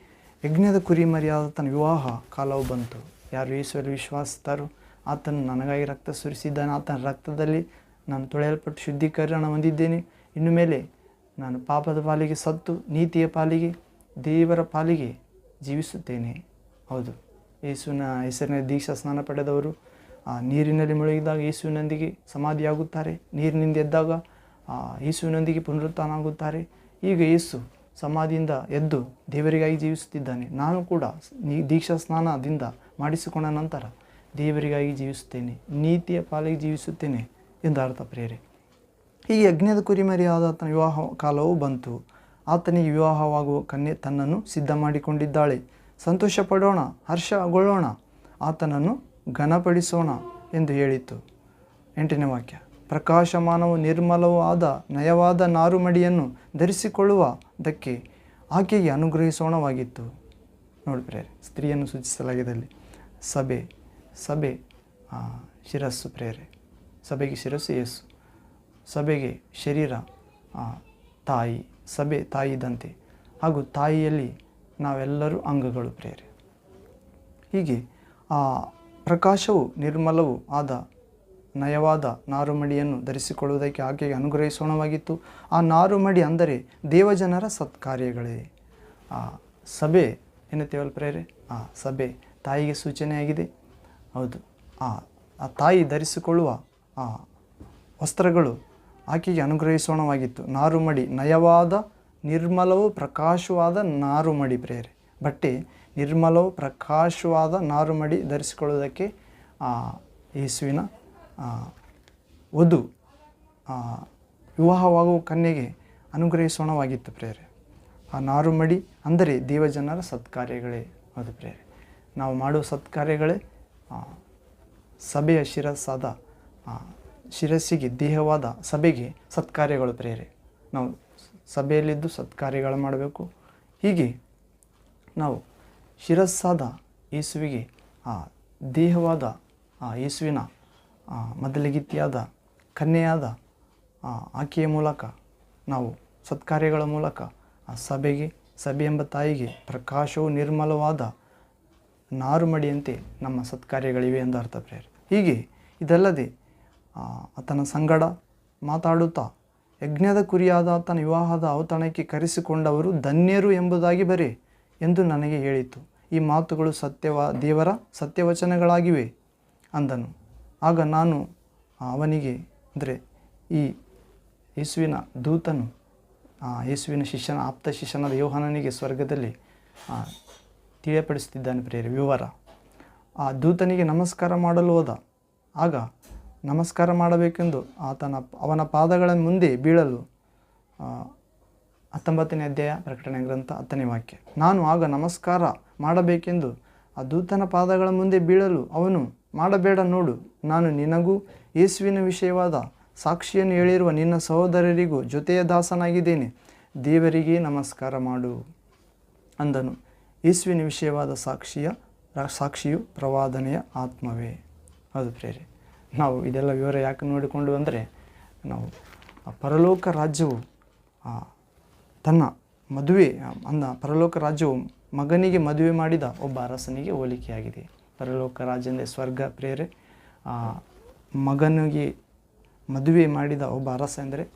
ಯಜ್ಞದ ಕುರಿಮರಿಯಾದ ತನ್ನ ವಿವಾಹ ಕಾಲವು ಬಂತು. ಯಾರು ಯೇಸುವಲ್ಲಿ ವಿಶ್ವಾಸಿಸ್ತಾರೋ ಆತನು ನನಗಾಗಿ ರಕ್ತ ಸುರಿಸಿದ್ದಾನೆ. ಆತನ ರಕ್ತದಲ್ಲಿ ನಾನು ತೊಳೆಯಲ್ಪಟ್ಟು ಶುದ್ಧೀಕರಣ ಹೊಂದಿದ್ದೇನೆ. ಇನ್ನು ಮೇಲೆ ನಾನು ಪಾಪದ ಪಾಲಿಗೆ ಸತ್ತು ನೀತಿಯ ಪಾಲಿಗೆ, ದೇವರ ಪಾಲಿಗೆ ಜೀವಿಸುತ್ತೇನೆ. ಹೌದು. ಯೇಸುವಿನ ಹೆಸರಿನ ದೀಕ್ಷಾ ಸ್ನಾನ ಪಡೆದವರು, ಆ, ನೀರಿನಲ್ಲಿ ಮುಳುಗಿದಾಗ ಯೇಸುವಿನೊಂದಿಗೆ ಸಮಾಧಿಯಾಗುತ್ತಾರೆ. ನೀರಿನಿಂದ ಎದ್ದಾಗ, ಆ, ಯೇಸುವಿನೊಂದಿಗೆ ಪುನರುತ್ಥಾನ ಆಗುತ್ತಾರೆ ಈಗ ಯೇಸು ಸಮಾಧಿಯಿಂದ ಎದ್ದು ದೇವರಿಗಾಗಿ ಜೀವಿಸುತ್ತಿದ್ದಾನೆ. ನಾನು ಕೂಡ ದೀಕ್ಷಾ ಸ್ನಾನದಿಂದ ಮಾಡಿಸಿಕೊಂಡ ನಂತರ ದೇವರಿಗಾಗಿ ಜೀವಿಸುತ್ತೇನೆ, ನೀತಿಯ ಪಾಲಿಗೆ ಜೀವಿಸುತ್ತೇನೆ ಎಂದು ಅರ್ಥ ಪ್ರೇರೆ ಹೀಗೆ ಯಜ್ಞದ ಕುರಿಮರಿಯಾದ ಆತನ ವಿವಾಹ ಕಾಲವೂ ಬಂತು. ಆತನಿಗೆ ವಿವಾಹವಾಗುವ ಕನ್ಯೆ ತನ್ನನ್ನು ಸಿದ್ಧ ಮಾಡಿಕೊಂಡಿದ್ದಾಳೆ. ಸಂತೋಷ ಪಡೋಣ ಹರ್ಷಗೊಳ್ಳೋಣ, ಆತನನ್ನು ಘನಪಡಿಸೋಣ ಎಂದು ಹೇಳಿತು. ಎಂಟನೇ ವಾಕ್ಯ. ಪ್ರಕಾಶಮಾನವೂ ನಿರ್ಮಲವೂ ಆದ ನಯವಾದ ನಾರುಮಡಿಯನ್ನು ಧರಿಸಿಕೊಳ್ಳುವುದಕ್ಕೆ ಆಕೆಗೆ ಅನುಗ್ರಹಿಸೋಣವಾಗಿತ್ತು. ನೋಡಿ ಪ್ರೇರೆ ಸ್ತ್ರೀಯನ್ನು ಸೂಚಿಸಲಾಗಿದೆ ಅಲ್ಲಿ. ಸಭೆ ಸಭೆ ಶಿರಸ್ಸು ಪ್ರೇರೆ ಸಭೆಗೆ ಶಿರಸ್ಸು ಯಸ್ಸು ಸಭೆಗೆ ಶರೀರ ತಾಯಿ, ಸಭೆ ತಾಯಿದಂತೆ. ಹಾಗೂ ತಾಯಿಯಲ್ಲಿ ನಾವೆಲ್ಲರೂ ಅಂಗಗಳು ಪ್ರೇರೆ ಹೀಗೆ ಆ ಪ್ರಕಾಶವು ನಿರ್ಮಲವೂ ಆದ ನಯವಾದ ನಾರುಮಡಿಯನ್ನು ಧರಿಸಿಕೊಳ್ಳುವುದಕ್ಕೆ ಆಕೆಗೆ ಅನುಗ್ರಹಿಸೋಣವಾಗಿತ್ತು. ಆ ನಾರುಮಡಿ ಅಂದರೆ ದೇವಜನರ ಸತ್ಕಾರ್ಯಗಳೇ. ಆ ಸಭೆ, ಎನ್ನುತ್ತೇವಲ್ಲ ಪ್ರೇರೆ? ಆ ಸಭೆ ತಾಯಿಗೆ ಸೂಚನೆಯಾಗಿದೆ. ಹೌದು. ಆ ಆ ತಾಯಿ ಧರಿಸಿಕೊಳ್ಳುವ ಆ ವಸ್ತ್ರಗಳು ಆಕೆಗೆ ಅನುಗ್ರಹಿಸೋಣವಾಗಿತ್ತು. ನಾರುಮಡಿ ನಯವಾದ, ನಿರ್ಮಲವೂ ಪ್ರಕಾಶವಾದ ನಾರುಮಡಿ ಪ್ರೇರೆ. ಬಟ್ಟೆ ನಿರ್ಮಲವೂ ಪ್ರಕಾಶವಾದ ನಾರುಮಡಿ ಧರಿಸಿಕೊಳ್ಳುವುದಕ್ಕೆ ಯೇಸುವಿನ ವಧು ವಿವಾಹವಾಗುವ ಕನ್ಯೆಗೆ ಅನುಗ್ರಹಿಸೋಣವಾಗಿತ್ತು ಪ್ರೇರೆ ಆ ನಾರುಮಡಿ ಅಂದರೆ ದೇವಜನರ ಸತ್ಕಾರ್ಯಗಳೇ ಅದು ಪ್ರೇರೆ ನಾವು ಮಾಡುವ ಸತ್ಕಾರ್ಯಗಳೇ ಸಭೆಯ ಶಿರಸ್ಸಾದ ಶಿರಸ್ಸಿಗೆ ದೇಹವಾದ ಸಭೆಗೆ ಸತ್ಕಾರ್ಯಗಳು ಪ್ರೇರೆ ನಾವು ಸಭೆಯಲ್ಲಿದ್ದು ಸತ್ಕಾರ್ಯಗಳು ಮಾಡಬೇಕು. ಹೀಗೆ ನಾವು ಶಿರಸ್ಸಾದ ಯೇಸುವಿಗೆ, ಆ, ದೇಹವಾದ, ಆ, ಯೇಸುವಿನ ಮೊದಲಿಗಿತ್ತಿಯಾದ, ಕನ್ಯೆಯಾದ ಆಕೆಯ ಮೂಲಕ ನಾವು ಸತ್ಕಾರ್ಯಗಳ ಮೂಲಕ ಆ ಸಭೆಗೆ, ಸಭೆ ಎಂಬ ತಾಯಿಗೆ ಪ್ರಕಾಶವು ನಿರ್ಮಲವಾದ ನಾರುಮಡಿಯಂತೆ ನಮ್ಮ ಸತ್ಕಾರ್ಯಗಳಿವೆ ಎಂದು ಅರ್ಥ ಪ್ರೇರೆ ಹೀಗೆ ಇದಲ್ಲದೆ ಆತನ ಸಂಗಡ ಮಾತಾಡುತ್ತಾ ಯಜ್ಞದ ಕುರಿಯಾದ ಆತನ ವಿವಾಹದ ಅವತಣಕ್ಕೆ ಕರೆಸಿಕೊಂಡವರು ಧನ್ಯರು ಎಂಬುದಾಗಿ ಬರೆ ಎಂದು ನನಗೆ ಹೇಳಿತು ಈ ಮಾತುಗಳು ಸತ್ಯವ, ದೇವರ ಸತ್ಯವಚನಗಳಾಗಿವೆ ಅಂದನು. ಆಗ ನಾನು ಅವನಿಗೆ, ಅಂದರೆ ಈ ಯೇಸುವಿನ ದೂತನು ಯೇಸುವಿನ ಶಿಷ್ಯನ, ಆಪ್ತ ಶಿಷ್ಯನಾದ ಯೋಹಾನನಿಗೆ ಸ್ವರ್ಗದಲ್ಲಿ ತಿಳಿಯಪಡಿಸುತ್ತಿದ್ದಾನೆ ಪ್ರೇರೆ ವಿವರ. ಆ ದೂತನಿಗೆ ನಮಸ್ಕಾರ ಮಾಡಲು ಹೋದ. ಆಗ ನಮಸ್ಕಾರ ಮಾಡಬೇಕೆಂದು ಆತನ, ಅವನ ಪಾದಗಳ ಮುಂದೆ ಬೀಳಲು ಹತ್ತೊಂಬತ್ತನೇ ಅಧ್ಯಾಯ ಪ್ರಕಟಣೆ ಗ್ರಂಥ ಹತ್ತನೇ ವಾಕ್ಯ. ನಾನು ಆಗ ನಮಸ್ಕಾರ ಮಾಡಬೇಕೆಂದು ಆ ದೂತನ ಪಾದಗಳ ಮುಂದೆ ಬೀಳಲು ಅವನು ಮಾಡಬೇಡ ನೋಡು. ನಾನು ನಿನಗೂ ಯೇಸುವಿನ ವಿಷಯವಾದ ಸಾಕ್ಷಿಯನ್ನು ಹೇಳಿರುವ ನಿನ್ನ ಸಹೋದರರಿಗೂ ಜೊತೆಯ ದಾಸನಾಗಿದ್ದೇನೆ. ದೇವರಿಗೆ ನಮಸ್ಕಾರ ಮಾಡು ಅಂದನು. ಯೇಸುವಿನ ವಿಷಯವಾದ ಸಾಕ್ಷಿಯ ಸಾಕ್ಷಿಯು ಪ್ರವಾದನೆಯ ಆತ್ಮವೇ. ಅದು ಪ್ರೇರೆ ನಾವು ಇದೆಲ್ಲ ವಿವರ ಯಾಕೆ ನೋಡಿಕೊಂಡು ಅಂದರೆ, ನಾವು ಪರಲೋಕ ರಾಜ್ಯವು ತನ್ನ ಮದುವೆ, ಅಂದ ಪರಲೋಕ ರಾಜ್ಯವು ಮಗನಿಗೆ ಮದುವೆ ಮಾಡಿದ ಒಬ್ಬ ಅರಸನಿಗೆ ಹೋಲಿಕೆಯಾಗಿದೆ. ಪರಲೋಕ ರಾಜ್ಯ ಸ್ವರ್ಗ ಪ್ರೇರೆ ಮಗನಿಗೆ ಮದುವೆ ಮಾಡಿದ ಒಬ್ಬ ಅರಸ ಎಂದರೆ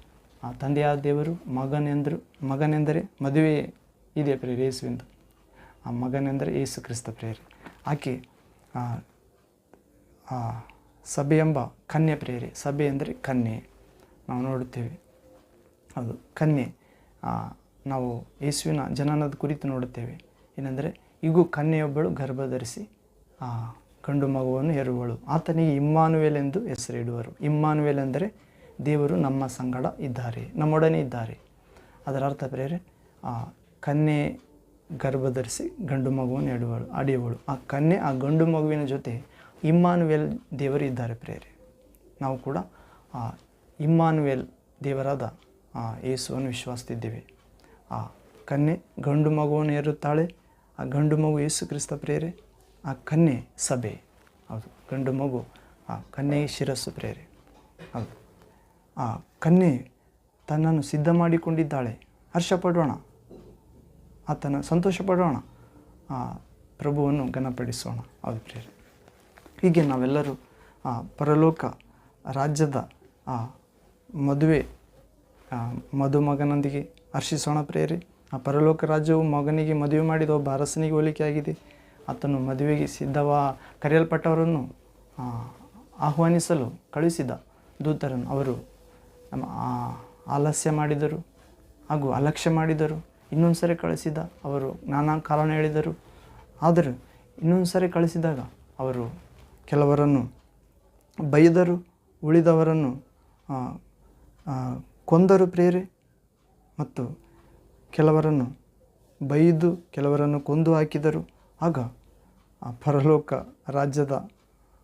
ಆ ತಂದೆಯಾದ ದೇವರು ಮಗನೆಂದರು ಮಗನೆಂದರೆ ಮದುವೆ ಇದೆ ಪ್ರೇರೆ ಯೇಸುವಿಂದು. ಆ ಮಗನೆಂದರೆ ಯೇಸು ಕ್ರಿಸ್ತ ಪ್ರೇರೆ ಆಕೆ ಆ, ಆ, ಸಭೆ ಎಂಬ ಕನ್ಯೆ ಪ್ರೇರೆ ಸಭೆ ಎಂದರೆ ಕನ್ಯೆ. ನಾವು ನೋಡುತ್ತೇವೆ. ಹೌದು ಕನ್ಯೆ. ಆ, ನಾವು ಯೇಸುವಿನ ಜನನದ ಕುರಿತು ನೋಡುತ್ತೇವೆ. ಏನೆಂದರೆ ಈಗೂ ಕನ್ಯೆಯೊಬ್ಬಳು ಗರ್ಭ ಗಂಡು ಮಗುವನ್ನು ಹೆರುವಳು. ಆತನಿಗೆ ಇಮ್ಮಾನುವೇಲ್ ಎಂದು ಹೆಸರಿಡುವರು. ಇಮ್ಮಾನುವೇಲ್ ಎಂದರೆ ದೇವರು ನಮ್ಮ ಸಂಗಡ ಇದ್ದಾರೆ, ನಮ್ಮೊಡನೆ ಇದ್ದಾರೆ. ಅದರ ಅರ್ಥ ಪ್ರೇರೆ ಆ ಕನ್ಯೆ ಗರ್ಭ ಧರಿಸಿ ಗಂಡು ಮಗುವನ್ನು ಎಡುವಳು ಅಡಿಯುವಳು. ಆ ಕನ್ಯೆ, ಆ ಗಂಡು ಮಗುವಿನ ಜೊತೆ ಇಮ್ಮಾನುವೆಲ್ ದೇವರು ಇದ್ದಾರೆ ಪ್ರೇರೆ ನಾವು ಕೂಡ, ಆ ಇಮ್ಮಾನುವೆಲ್ ದೇವರಾದ, ಆ ಯೇಸುವನ್ನು ವಿಶ್ವಾಸಿಸಿದ್ದೇವೆ ಆ ಕನ್ಯೆ ಗಂಡು ಮಗುವನ್ನು ಏರುತ್ತಾಳೆ ಆ ಗಂಡು ಮಗು ಯೇಸು ಕ್ರಿಸ್ತ ಪ್ರೇರೆ ಆ ಕನ್ಯೆ ಸಭೆ. ಹೌದು. ಗಂಡು ಮಗು, ಆ ಕನ್ಯೆ ಶಿರಸ್ಸು ಪ್ರೇರೆ. ಹೌದು. ಆ ಕನ್ಯೆ ತನ್ನನ್ನು ಸಿದ್ಧ ಮಾಡಿಕೊಂಡಿದ್ದಾಳೆ. ಹರ್ಷ ಪಡೋಣ ಆತನ ಸಂತೋಷ ಪಡೋಣ ಆ ಪ್ರಭುವನ್ನು ಘನಪಡಿಸೋಣ. ಹೌದು ಪ್ರೇರೆ. ಹೀಗೆ ನಾವೆಲ್ಲರೂ ಆ ಪರಲೋಕ ರಾಜ್ಯದ ಆ ಮದುವೆ ಮಧುಮಗನೊಂದಿಗೆ ಹರ್ಷಿಸೋಣ ಪ್ರೇರಿ. ಆ ಪರಲೋಕ ರಾಜ್ಯವು ಮಗನಿಗೆ ಮದುವೆ ಮಾಡಿದ ಒಬ್ಬ ಅರಸನಿಗೆ ಹೋಲಿಕೆ ಆಗಿದೆ. ಆತನು ಮದುವೆಗೆ ಸಿದ್ಧವ ಕರೆಯಲ್ಪಟ್ಟವರನ್ನು ಆಹ್ವಾನಿಸಲು ಕಳುಹಿಸಿದ ದೂತರನ್ನು ಅವರು ನಮ್ಮ ಆಲಸ್ಯ ಮಾಡಿದರು ಹಾಗೂ ಅಲಕ್ಷ್ಯ ಮಾಡಿದರು. ಇನ್ನೊಂದು ಸರಿ ಕಳಿಸಿದ ಅವರು ನಾನಾ ಕಾರಣ ಹೇಳಿದರು. ಆದರೆ ಇನ್ನೊಂದು ಸರಿ ಕಳಿಸಿದಾಗ ಅವರು ಕೆಲವರನ್ನು ಬೈದರು, ಉಳಿದವರನ್ನು ಕೊಂದರು ಪ್ರೇರೆ ಮತ್ತು ಕೆಲವರನ್ನು ಬೈದು, ಕೆಲವರನ್ನು ಕೊಂದು ಹಾಕಿದರು. ಆಗ ಆ ಪರಲೋಕ ರಾಜ್ಯದ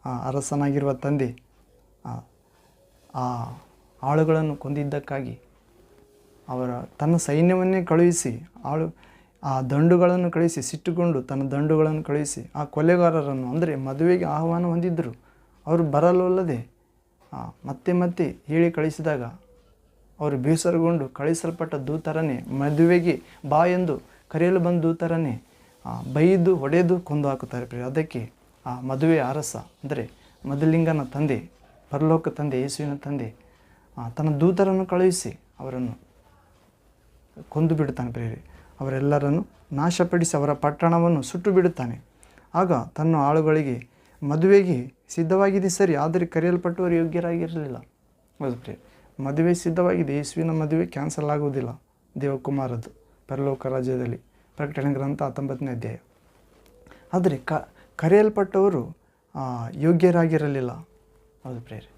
ಆ ಅರಸನಾಗಿರುವ ತಂದೆ ಆ ಆಳುಗಳನ್ನು ಕೊಂದಿದ್ದಕ್ಕಾಗಿ ಅವರ ತನ್ನ ಸೈನ್ಯವನ್ನೇ ಕಳುಹಿಸಿ ಆಳು ಆ ದಂಡುಗಳನ್ನು ಕಳುಹಿಸಿ ಸಿಟ್ಟುಕೊಂಡು ತನ್ನ ದಂಡುಗಳನ್ನು ಕಳುಹಿಸಿ ಆ ಕೊಲೆಗಾರರನ್ನು ಅಂದರೆ ಮದುವೆಗೆ ಆಹ್ವಾನ ಹೊಂದಿದ್ದರು. ಅವರು ಬರಲಲ್ಲದೆ ಮತ್ತೆ ಮತ್ತೆ ಹೇಳಿ ಕಳಿಸಿದಾಗ ಅವರು ಬೇಸರಗೊಂಡು ಕಳಿಸಲ್ಪಟ್ಟ ದೂತರನೇ ಮದುವೆಗೆ ಬಾ ಎಂದು ಕರೆಯಲು ಬಂದ ದೂತರನ್ನೇ ಆ, ಬೈದು ಹೊಡೆದು ಕೊಂದು ಹಾಕುತ್ತಾರೆ ಪ್ರಿಯ ಅದಕ್ಕೆ ಆ ಮದುವೆ ಅರಸ ಅಂದರೆ ಮಧುಲಿಂಗನ ತಂದೆ, ಪರಲೋಕ ತಂದೆ, ಯೇಸುವಿನ ತಂದೆ ತನ್ನ ದೂತರನ್ನು ಕಳುಹಿಸಿ ಅವರನ್ನು ಕೊಂದು ಬಿಡುತ್ತಾನೆ ಪ್ರಿಯರಿ. ಅವರೆಲ್ಲರನ್ನು ನಾಶಪಡಿಸಿ ಅವರ ಪಟ್ಟಣವನ್ನು ಸುಟ್ಟು ಬಿಡುತ್ತಾನೆ. ಆಗ ತನ್ನ ಆಳುಗಳಿಗೆ, ಮದುವೆಗೆ ಸಿದ್ಧವಾಗಿದೆ ಸರಿ, ಆದರೆ ಕರೆಯಲ್ಪಟ್ಟವರು ಯೋಗ್ಯರಾಗಿರಲಿಲ್ಲ. ಹೌದು ಪ್ರಿಯ ಮದುವೆ ಸಿದ್ಧವಾಗಿದೆ ಯೇಸುವಿನ ಮದುವೆ ಕ್ಯಾನ್ಸಲ್ ಆಗುವುದಿಲ್ಲ ದೇವಕುಮಾರದ್ದು ಪರಲೋಕ ರಾಜ್ಯದಲ್ಲಿ. ಪ್ರಕಟಣೆ ಗ್ರಂಥ ಹತ್ತೊಂಬತ್ತನೇ ಅಧ್ಯಾಯ. ಆದರೆ ಕ, ಕರೆಯಲ್ಪಟ್ಟವರು ಯೋಗ್ಯರಾಗಿರಲಿಲ್ಲ. ಹೌದು ಪ್ರೇರೆ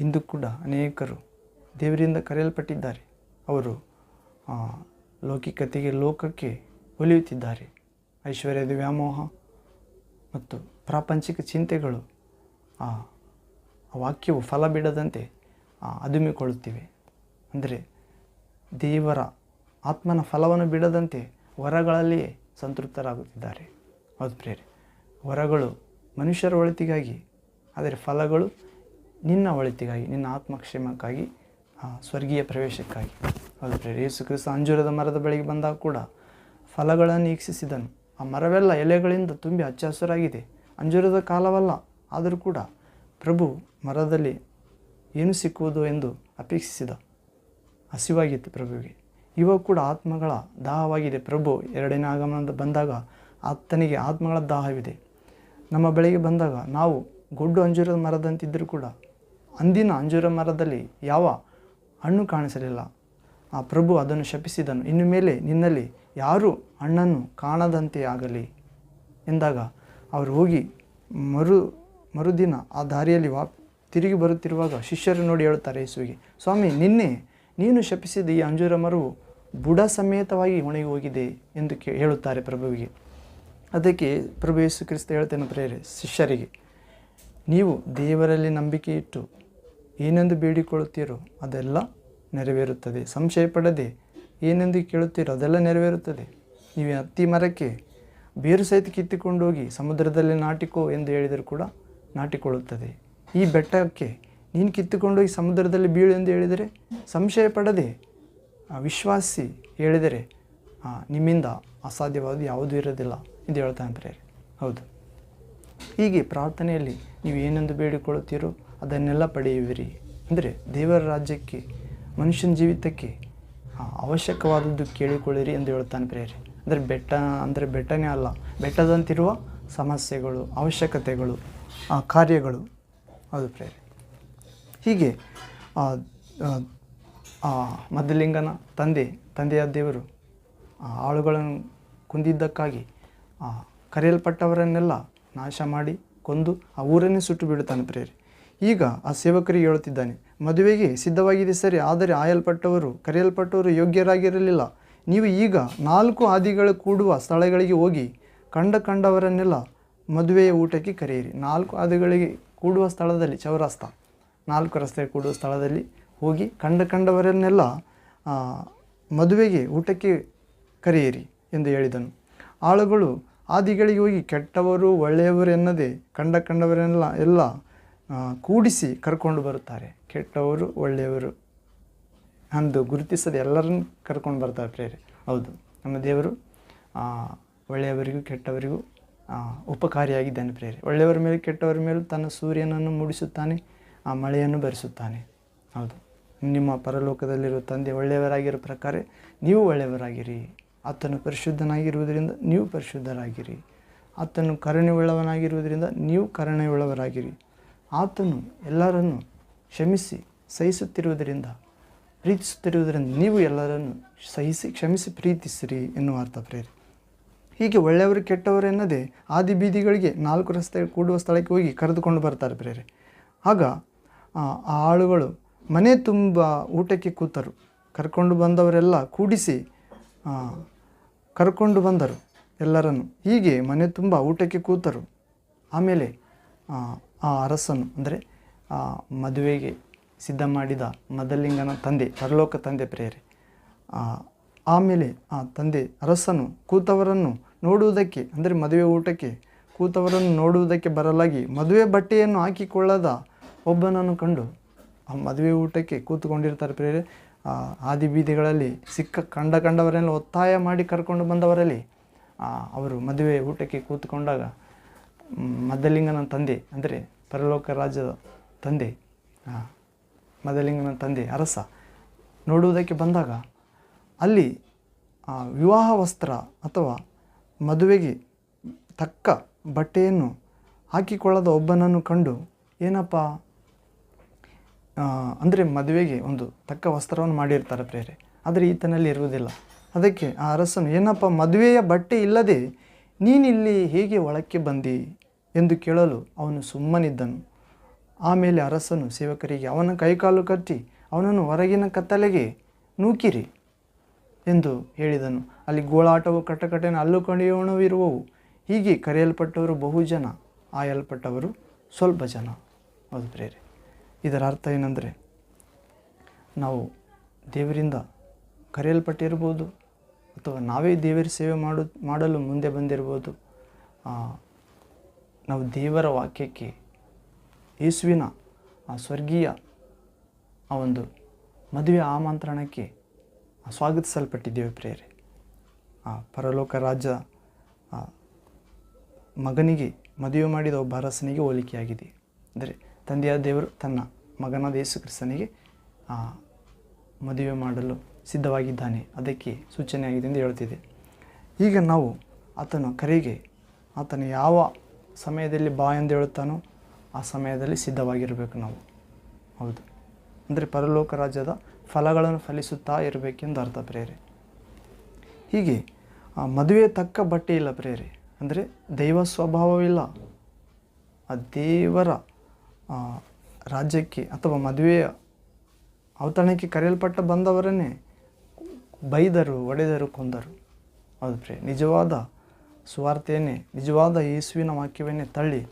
ಇಂದು ಕೂಡ ಅನೇಕರು ದೇವರಿಂದ ಕರೆಯಲ್ಪಟ್ಟಿದ್ದಾರೆ. ಅವರು ಲೌಕಿಕತೆಗೆ, ಲೋಕಕ್ಕೆ ಒಲಿಯುತ್ತಿದ್ದಾರೆ. ಐಶ್ವರ್ಯದ ವ್ಯಾಮೋಹ ಮತ್ತು ಪ್ರಾಪಂಚಿಕ ಚಿಂತೆಗಳು, ಆ ವಾಕ್ಯವು ಫಲ ಬಿಡದಂತೆ ಅದುಮಿಕೊಳ್ಳುತ್ತಿವೆ. ಅಂದರೆ ದೇವರ ಆತ್ಮನ ಫಲವನ್ನು ಬಿಡದಂತೆ ವರಗಳಲ್ಲಿಯೇ ಸಂತೃಪ್ತರಾಗುತ್ತಿದ್ದಾರೆ. ಹೌದು ಪ್ರೇರಿ ವರಗಳು ಮನುಷ್ಯರ ಒಳಿತಿಗಾಗಿ, ಆದರೆ ಫಲಗಳು ನಿನ್ನ ಒಳಿತಿಗಾಗಿ, ನಿನ್ನ ಆತ್ಮಕ್ಷೇಮಕ್ಕಾಗಿ ಸ್ವರ್ಗೀಯ ಪ್ರವೇಶಕ್ಕಾಗಿ. ಹೌದು ಪ್ರೇರಿ ಯೇಸು ಕ್ರಿಸ್ತ ಅಂಜೂರದ ಮರದ ಬಳಿಗೆ ಬಂದಾಗ ಕೂಡ ಫಲಗಳನ್ನು ಈಕ್ಷಿಸಿದನು. ಆ ಮರವೆಲ್ಲ ಎಲೆಗಳಿಂದ ತುಂಬಿ ಹಚ್ಚ ಹಸುರಾಗಿದೆ ಅಂಜೂರದ ಕಾಲವಲ್ಲ, ಆದರೂ ಕೂಡ ಪ್ರಭು ಮರದಲ್ಲಿ ಏನು ಸಿಕ್ಕುವುದು ಎಂದು ಅಪೇಕ್ಷಿಸಿದ ಹಸಿವಾಗಿತ್ತು ಪ್ರಭುವಿಗೆ. ಇವಾಗ ಕೂಡ ಆತ್ಮಗಳ ದಾಹವಾಗಿದೆ. ಪ್ರಭು, ಎರಡನೇ ಆಗಮನದ ಬಂದಾಗ ಆತನಿಗೆ ಆತ್ಮಗಳ ದಾಹವಿದೆ. ನಮ್ಮ ಬಳಿಗೆ ಬಂದಾಗ ನಾವು ಗುಡ್ಡು ಅಂಜೂರದ ಮರದಂತಿದ್ದರೂ ಕೂಡ ಅಂದಿನ ಅಂಜೂರ ಮರದಲ್ಲಿ ಯಾವ ಹಣ್ಣು ಕಾಣಿಸಲಿಲ್ಲ. ಆ ಪ್ರಭು ಅದನ್ನು ಶಪಿಸಿದನು. ಇನ್ನು ಮೇಲೆ ನಿನ್ನಲ್ಲಿ ಯಾರೂ ಹಣ್ಣನ್ನು ಕಾಣದಂತೆ ಆಗಲಿ ಎಂದಾಗ ಅವರು ಹೋಗಿ ಮರು, ಮರುದಿನ ಆ ದಾರಿಯಲ್ಲಿ ವಾ ತಿರುಗಿ ಬರುತ್ತಿರುವಾಗ ಶಿಷ್ಯರು ನೋಡಿ ಹೇಳುತ್ತಾರೆ ಯೇಸುವಿಗೆ, ಸ್ವಾಮಿ, ನಿನ್ನೆ ನೀನು ಶಪಿಸಿದ ಈ ಅಂಜೂರ ಮರವು ಬುಡ ಸಮೇತವಾಗಿ ಒಣಗಿ ಹೋಗಿದೆ ಎಂದು ಕೇ ಹೇಳುತ್ತಾರೆ ಪ್ರಭುವಿಗೆ. ಅದಕ್ಕೆ ಪ್ರಭು ಯೇಸು ಕ್ರಿಸ್ತ ಹೇಳ್ತೇನೆ ಪ್ರೇರೆ ಶಿಷ್ಯರಿಗೆ, ನೀವು ದೇವರಲ್ಲಿ ನಂಬಿಕೆ ಇಟ್ಟು ಏನೆಂದು ಬೇಡಿಕೊಳ್ಳುತ್ತೀರೋ ಅದೆಲ್ಲ ನೆರವೇರುತ್ತದೆ. ಸಂಶಯ ಪಡದೆ ಏನೆಂದು ಕೇಳುತ್ತೀರೋ ಅದೆಲ್ಲ ನೆರವೇರುತ್ತದೆ. ನೀವು ಹತ್ತಿ ಮರಕ್ಕೆ ಬೇರು ಸಹಿತ ಕಿತ್ತಿಕೊಂಡು ಹೋಗಿ ಸಮುದ್ರದಲ್ಲಿ ನಾಟಿಕೋ ಎಂದು ಹೇಳಿದರೂ ಕೂಡ ನಾಟಿಕೊಳ್ಳುತ್ತದೆ. ಈ ಬೆಟ್ಟಕ್ಕೆ ನೀನು ಕಿತ್ತುಕೊಂಡೋಗಿ ಸಮುದ್ರದಲ್ಲಿ ಬೀಳು ಎಂದು ಹೇಳಿದರೆ ಸಂಶಯ ಪಡದೆ ವಿಶ್ವಾಸಿ ಹೇಳಿದರೆ ನಿಮ್ಮಿಂದ ಅಸಾಧ್ಯವಾದ ಯಾವುದೂ ಇರೋದಿಲ್ಲ ಎಂದು ಹೇಳ್ತಾನೆ ಪ್ರೇರಿ ಹೌದು. ಹೀಗೆ ಪ್ರಾರ್ಥನೆಯಲ್ಲಿ ನೀವು ಏನೆಂದು ಬೇಡಿಕೊಳ್ಳುತ್ತೀರೋ ಅದನ್ನೆಲ್ಲ ಪಡೆಯುವಿರಿ. ಅಂದರೆ ದೇವರ ರಾಜ್ಯಕ್ಕೆ, ಮನುಷ್ಯನ ಜೀವಿತಕ್ಕೆ ಅವಶ್ಯಕವಾದದ್ದು ಕೇಳಿಕೊಳ್ಳಿರಿ ಎಂದು ಹೇಳ್ತಾನೆ ಪ್ರೇರಿ ಅಂದರೆ ಬೆಟ್ಟ, ಅಂದರೆ ಬೆಟ್ಟನೇ ಅಲ್ಲ, ಬೆಟ್ಟದಂತಿರುವ ಸಮಸ್ಯೆಗಳು, ಅವಶ್ಯಕತೆಗಳು ಕಾರ್ಯಗಳು. ಅದು ಪ್ರೇರಿ ಹೀಗೆ ಮದ್ದಲಿಂಗನ ತಂದೆ ತಂದೆಯ ದೇವರು, ಆ ಆಳುಗಳನ್ನು ಕುಂದಿದ್ದಕ್ಕಾಗಿ, ಆ ಕರೆಯಲ್ಪಟ್ಟವರನ್ನೆಲ್ಲ ನಾಶ ಮಾಡಿ ಕೊಂದು ಆ ಊರನ್ನೇ ಸುಟ್ಟು ಬಿಡುತ್ತಾನೆ ಪ್ರೇರಿ ಈಗ ಆ ಸೇವಕರಿಗೆ ಹೇಳುತ್ತಿದ್ದಾನೆ, ಮದುವೆಗೆ ಸಿದ್ಧವಾಗಿದೆ ಸರಿ, ಆದರೆ ಆಯಲ್ಪಟ್ಟವರು, ಕರೆಯಲ್ಪಟ್ಟವರು ಯೋಗ್ಯರಾಗಿರಲಿಲ್ಲ. ನೀವು ಈಗ ನಾಲ್ಕು ಹಾದಿಗಳು ಕೂಡುವ ಸ್ಥಳಗಳಿಗೆ ಹೋಗಿ ಕಂಡ ಕಂಡವರನ್ನೆಲ್ಲ ಮದುವೆಯ ಊಟಕ್ಕೆ ಕರೆಯಿರಿ. ನಾಲ್ಕು ಹಾದಿಗಳಿಗೆ ಕೂಡುವ ಸ್ಥಳದಲ್ಲಿ, ಚೌರಾಸ್ತ, ನಾಲ್ಕು ರಸ್ತೆ ಕೂಡುವ ಸ್ಥಳದಲ್ಲಿ ಹೋಗಿ ಕಂಡ ಕಂಡವರನ್ನೆಲ್ಲ ಮದುವೆಗೆ ಊಟಕ್ಕೆ ಕರೆಯಿರಿ ಎಂದು ಹೇಳಿದನು. ಆಳುಗಳು ಆದಿಗಳಿಗೆ ಹೋಗಿ ಕೆಟ್ಟವರು, ಒಳ್ಳೆಯವರು ಎನ್ನದೇ ಕಂಡ ಕಂಡವರೆಲ್ಲ ಎಲ್ಲ ಕೂಡಿಸಿ ಕರ್ಕೊಂಡು ಬರುತ್ತಾರೆ. ಕೆಟ್ಟವರು, ಒಳ್ಳೆಯವರು ಅಂದು ಗುರುತಿಸದೆ ಎಲ್ಲರನ್ನು ಕರ್ಕೊಂಡು ಬರ್ತಾರೆ ಪ್ರೇರೆ ಹೌದು, ನಮ್ಮ ದೇವರು ಒಳ್ಳೆಯವರಿಗೂ ಕೆಟ್ಟವರಿಗೂ ಉಪಕಾರಿಯಾಗಿದ್ದಾನೆ ಪ್ರೇರೆ ಒಳ್ಳೆಯವರ ಮೇಲೆ ಕೆಟ್ಟವರ ಮೇಲೂ ತನ್ನ ಸೂರ್ಯನನ್ನು ಮೂಡಿಸುತ್ತಾನೆ, ಆ ಮಳೆಯನ್ನು ಬರೆಸುತ್ತಾನೆ. ಹೌದು. ನಿಮ್ಮ ಪರಲೋಕದಲ್ಲಿರುವ ತಂದೆ ಒಳ್ಳೆಯವರಾಗಿರೋ ಪ್ರಕಾರ ನೀವು ಒಳ್ಳೆಯವರಾಗಿರಿ. ಆತನು ಪರಿಶುದ್ಧನಾಗಿರುವುದರಿಂದ ನೀವು ಪರಿಶುದ್ಧರಾಗಿರಿ. ಆತನು ಕರುಣೆಯುಳ್ಳವನಾಗಿರುವುದರಿಂದ ನೀವು ಕರುಣೆಯುಳ್ಳವರಾಗಿರಿ. ಆತನು ಎಲ್ಲರನ್ನು ಕ್ಷಮಿಸಿ, ಸಹಿಸುತ್ತಿರುವುದರಿಂದ, ಪ್ರೀತಿಸುತ್ತಿರುವುದರಿಂದ ನೀವು ಎಲ್ಲರನ್ನು ಸಹಿಸಿ, ಕ್ಷಮಿಸಿ, ಪ್ರೀತಿಸಿರಿ ಎನ್ನುವ ಅರ್ಥ ಪ್ರೇರಿ ಹೀಗೆ ಒಳ್ಳೆಯವರು ಕೆಟ್ಟವರು ಎನ್ನದೇ ಆದಿ ಬೀದಿಗಳಿಗೆ ನಾಲ್ಕು ರಸ್ತೆ ಕೂಡುವ ಸ್ಥಳಕ್ಕೆ ಹೋಗಿ ಕರೆದುಕೊಂಡು ಬರ್ತಾರೆ ಪ್ರೇರೆ ಆಗ ಆ ಆಳುಗಳು ಮನೆ ತುಂಬ ಊಟಕ್ಕೆ ಕೂತರು. ಕರ್ಕೊಂಡು ಬಂದವರೆಲ್ಲ ಕೂಡಿಸಿ ಕರ್ಕೊಂಡು ಬಂದರು ಎಲ್ಲರನ್ನು. ಹೀಗೆ ಮನೆ ತುಂಬ ಊಟಕ್ಕೆ ಕೂತರು. ಆಮೇಲೆ ಆ, ಅರಸನು ಅಂದರೆ ಮದುವೆಗೆ ಸಿದ್ಧ ಮಾಡಿದ ಮದಲಿಂಗನ ತಂದೆ ಪರಲೋಕ ತಂದೆ ಪ್ರೇರೆ ಆಮೇಲೆ ಆ ತಂದೆ ಅರಸನು ಕೂತವರನ್ನು ನೋಡುವುದಕ್ಕೆ ಅಂದರೆ ಮದುವೆ ಊಟಕ್ಕೆ ಕೂತವರನ್ನು ನೋಡುವುದಕ್ಕೆ ಬರಲಾಗಿ ಮದುವೆ ಬಟ್ಟೆಯನ್ನು ಹಾಕಿಕೊಳ್ಳದ ಒಬ್ಬನನ್ನು ಕಂಡು ಆ ಮದುವೆ ಊಟಕ್ಕೆ ಕೂತ್ಕೊಂಡಿರ್ತಾರೆ ಪ್ರೇರೆ ಆದಿ ಬೀದಿಗಳಲ್ಲಿ ಸಿಕ್ಕ ಕಂಡ ಕಂಡವರೆಲ್ಲ ಒತ್ತಾಯ ಮಾಡಿ ಕರ್ಕೊಂಡು ಬಂದವರಲ್ಲಿ ಅವರು ಮದುವೆ ಊಟಕ್ಕೆ ಕೂತ್ಕೊಂಡಾಗ ಮದಲಿಂಗನ ತಂದೆ ಅಂದರೆ ಪರಲೋಕ ರಾಜ್ಯದ ತಂದೆ ಮದಲಿಂಗನ ತಂದೆ ಅರಸ ನೋಡುವುದಕ್ಕೆ ಬಂದಾಗ ಅಲ್ಲಿ ಆ, ವಿವಾಹ ವಸ್ತ್ರ ಅಥವಾ ಮದುವೆಗೆ ತಕ್ಕ ಬಟ್ಟೆಯನ್ನು ಹಾಕಿಕೊಳ್ಳದ ಒಬ್ಬನನ್ನು ಕಂಡು ಏನಪ್ಪ ಅಂದರೆ ಮದುವೆಗೆ ಒಂದು ತಕ್ಕ ವಸ್ತ್ರವನ್ನು ಮಾಡಿರ್ತಾರೆ ಪ್ರೇರೆ. ಆದರೆ ಈತನಲ್ಲಿ ಇರುವುದಿಲ್ಲ. ಅದಕ್ಕೆ ಆ ಅರಸನು, ಏನಪ್ಪ, ಮದುವೆಯ ಬಟ್ಟೆ ಇಲ್ಲದೆ ನೀನಿಲ್ಲಿ ಹೇಗೆ ಒಳಕ್ಕೆ ಬಂದಿ? ಎಂದು ಕೇಳಲು ಅವನು ಸುಮ್ಮನಿದ್ದನು. ಆಮೇಲೆ ಅರಸನು, ಸೇವಕರಿಗೆ, ಅವನ ಕೈಕಾಲು ಕಟ್ಟಿ, ಅವನನ್ನು ಹೊರಗಿನ ಕತ್ತಲೆಗೆ ನೂಕಿರಿ, ಎಂದು ಹೇಳಿದನು. ಅಲ್ಲಿ ಗೋಳಾಟವು ಕಟಕಟೆನ ಅಲ್ಲು ಕಣಿಯೋಣವಿರುವವು ಹೀಗೆ ಕರೆಯಲ್ಪಟ್ಟವರು ಬಹು ಜನ, ಆಯಲ್ಪಟ್ಟವರು ಸ್ವಲ್ಪ ಜನ. ಹೌದು ಪ್ರೇರೆ. ಇದರ ಅರ್ಥ ಏನಂದರೆ, ನಾವು ದೇವರಿಂದ ಕರೆಯಲ್ಪಟ್ಟಿರ್ಬೋದು, ಅಥವಾ ನಾವೇ ದೇವರ ಸೇವೆ ಮಾಡು, ಮಾಡಲು ಮುಂದೆ ಬಂದಿರ್ಬೋದು ನಾವು ದೇವರ ವಾಕ್ಯಕ್ಕೆ ಯೇಸುವಿನ, ಆ, ಸ್ವರ್ಗೀಯ, ಆ ಒಂದು ಮದುವೆ ಆಮಂತ್ರಣಕ್ಕೆ ಸ್ವಾಗತಿಸಲ್ಪಟ್ಟಿದ್ದೇವೆ ಪ್ರೇರೆ ಆ, ಪರಲೋಕ ರಾಜ ಮಗನಿಗೆ ಮದುವೆ ಮಾಡಿದ ಒಬ್ಬ ಅರಸನಿಗೆ ಹೋಲಿಕೆಯಾಗಿದೆ. ಅಂದರೆ ತಂದೆಯಾದ ದೇವರು ತನ್ನ ಮಗನಾದ ಯೇಸು ಕ್ರಿಸ್ತನಿಗೆ ಮದುವೆ ಮಾಡಲು ಸಿದ್ಧವಾಗಿದ್ದಾನೆ. ಅದಕ್ಕೆ ಸೂಚನೆಯಾಗಿದೆ ಎಂದು ಹೇಳ್ತಿದೆ ಈಗ ನಾವು ಆತನ ಕರೆಗೆ, ಆತನ ಯಾವ ಸಮಯದಲ್ಲಿ ಬಾ ಎಂದು ಹೇಳುತ್ತಾನೋ ಆ ಸಮಯದಲ್ಲಿ ಸಿದ್ಧವಾಗಿರಬೇಕು ನಾವು. ಹೌದು. ಅಂದರೆ ಪರಲೋಕ ರಾಜ್ಯದ ಫಲಗಳನ್ನು ಫಲಿಸುತ್ತಾ ಇರಬೇಕೆಂದು ಅರ್ಥ ಪ್ರೇರೆ ಹೀಗೆ, ಆ, ಮದುವೆ ತಕ್ಕ ಬಟ್ಟೆ ಇಲ್ಲ ಪ್ರೇರೆ ಅಂದರೆ ದೈವ ಸ್ವಭಾವವಿಲ್ಲ. ಆ ದೇವರ ರಾಜ್ಯಕ್ಕೆ ಅಥವಾ ಮದುವೆಯ ಅವತರಣಕ್ಕೆ ಕರೆಯಲ್ಪಟ್ಟ ಬಂದವರನ್ನೇ ಬೈದರು ಒಡೆದರು ಕೊಂದರು. ಹೌದು ಪ್ರಿಯ ನಿಜವಾದ ಸುವಾರ್ತೆಯನ್ನೇ, ನಿಜವಾದ ಯೇಸುವಿನ ವಾಕ್ಯವನ್ನೇ ತಳ್ಳಿ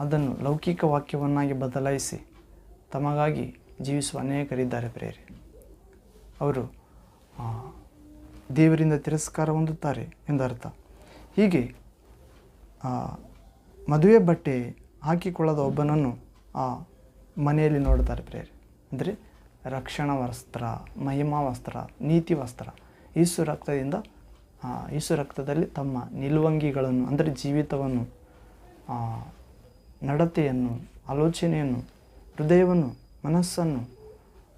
ಅದನ್ನು ಲೌಕಿಕ ವಾಕ್ಯವನ್ನಾಗಿ ಬದಲಾಯಿಸಿ ತಮಗಾಗಿ ಜೀವಿಸುವ ಅನೇಕರಿದ್ದಾರೆ ಪ್ರೇರೆ ಅವರು ದೇವರಿಂದ ತಿರಸ್ಕಾರ ಹೊಂದುತ್ತಾರೆ ಎಂದರ್ಥ. ಹೀಗೆ ಮದುವೆ ಬಟ್ಟೆ ಹಾಕಿಕೊಳ್ಳದ ಒಬ್ಬನನ್ನು ಮನೆಯಲ್ಲಿ ನೋಡ್ತಾರೆ ಪ್ರೇಯರ್. ಅಂದರೆ ರಕ್ಷಣಾ ವಸ್ತ್ರ ಮಹಿಮಾ ವಸ್ತ್ರ ನೀತಿ ವಸ್ತ್ರ ಈಸು ರಕ್ತದಿಂದ ಆ, ಈಸು ರಕ್ತದಲ್ಲಿ ತಮ್ಮ ನಿಲುವಂಗಿಗಳನ್ನು ಅಂದರೆ ಜೀವಿತವನ್ನು ಆ, ನಡತೆಯನ್ನು ಆಲೋಚನೆಯನ್ನು ಹೃದಯವನ್ನು ಮನಸ್ಸನ್ನು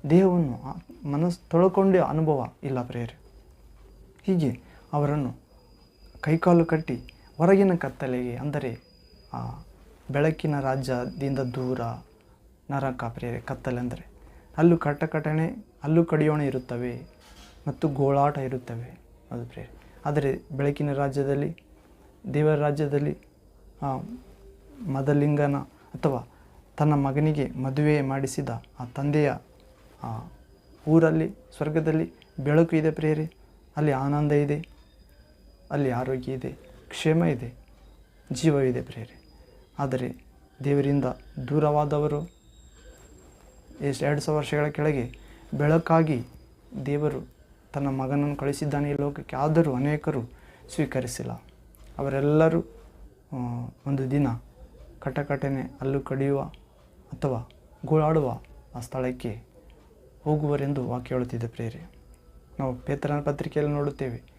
ದೇಹವನ್ನು ಆ, ಮನಸ್ಸು ತೊಳ್ಕೊಂಡೇ ಅನುಭವ ಇಲ್ಲ ಪ್ರೇಯರ್. ಹೀಗೆ ಅವರನ್ನು ಕೈಕಾಲು ಕಟ್ಟಿ ಹೊರಗಿನ ಕತ್ತಲೆಗೆ ಅಂದರೆ ಆ, ಬೆಳಕಿನ ರಾಜ್ಯದಿಂದ ದೂರ ನರಕ ಪ್ರೇರೆ, ಕತ್ತಲೆಂದರೆ. ಅಲ್ಲೂ ಕಟ್ಟಕಟಣೆ ಅಲ್ಲೂ ಕಡಿಯೋಣ ಇರುತ್ತವೆ ಮತ್ತು ಗೋಳಾಟ ಇರುತ್ತವೆ, ಅದು ಪ್ರೇರೆ. ಆದರೆ ಬೆಳಕಿನ ರಾಜ್ಯದಲ್ಲಿ, ದೇವರ ರಾಜ್ಯದಲ್ಲಿ ಮದಲಿಂಗನ ಅಥವಾ ತನ್ನ ಮಗನಿಗೆ ಮದುವೆ ಮಾಡಿಸಿದ ಆ ತಂದೆಯ ಊರಲ್ಲಿ, ಸ್ವರ್ಗದಲ್ಲಿ ಬೆಳಕು ಇದೆ ಪ್ರೇರೆ. ಅಲ್ಲಿ ಆನಂದ ಇದೆ, ಅಲ್ಲಿ ಆರೋಗ್ಯ ಇದೆ, ಕ್ಷೇಮ ಇದೆ ಜೀವವಿದೆ ಪ್ರೇರೆ. ಆದರೆ ದೇವರಿಂದ ದೂರವಾದವರು. ಎಷ್ಟು ಎರಡು ಸಾವಿರ ವರ್ಷಗಳ ಕೆಳಗೆ ಬೆಳಕಾಗಿ ದೇವರು ತನ್ನ ಮಗನನ್ನು ಕಳಿಸಿದ್ದಾನೆ ಈ ಲೋಕಕ್ಕೆ. ಆದರೂ ಅನೇಕರು ಸ್ವೀಕರಿಸಿಲ್ಲ. ಅವರೆಲ್ಲರೂ ಒಂದು ದಿನ ಕಟಕಟನೆ ಅಲ್ಲು ಕಡಿಯುವ ಅಥವಾ ಗೋಳಾಡುವ ಆ ಸ್ಥಳಕ್ಕೆ ಹೋಗುವರೆಂದು ವಾಕ್ಯ ಹೇಳುತ್ತಿದ್ದ ಪ್ರೇರೆ ನಾವು ಪೇತ್ರನ ಪತ್ರಿಕೆಯಲ್ಲಿ ನೋಡುತ್ತೇವೆ.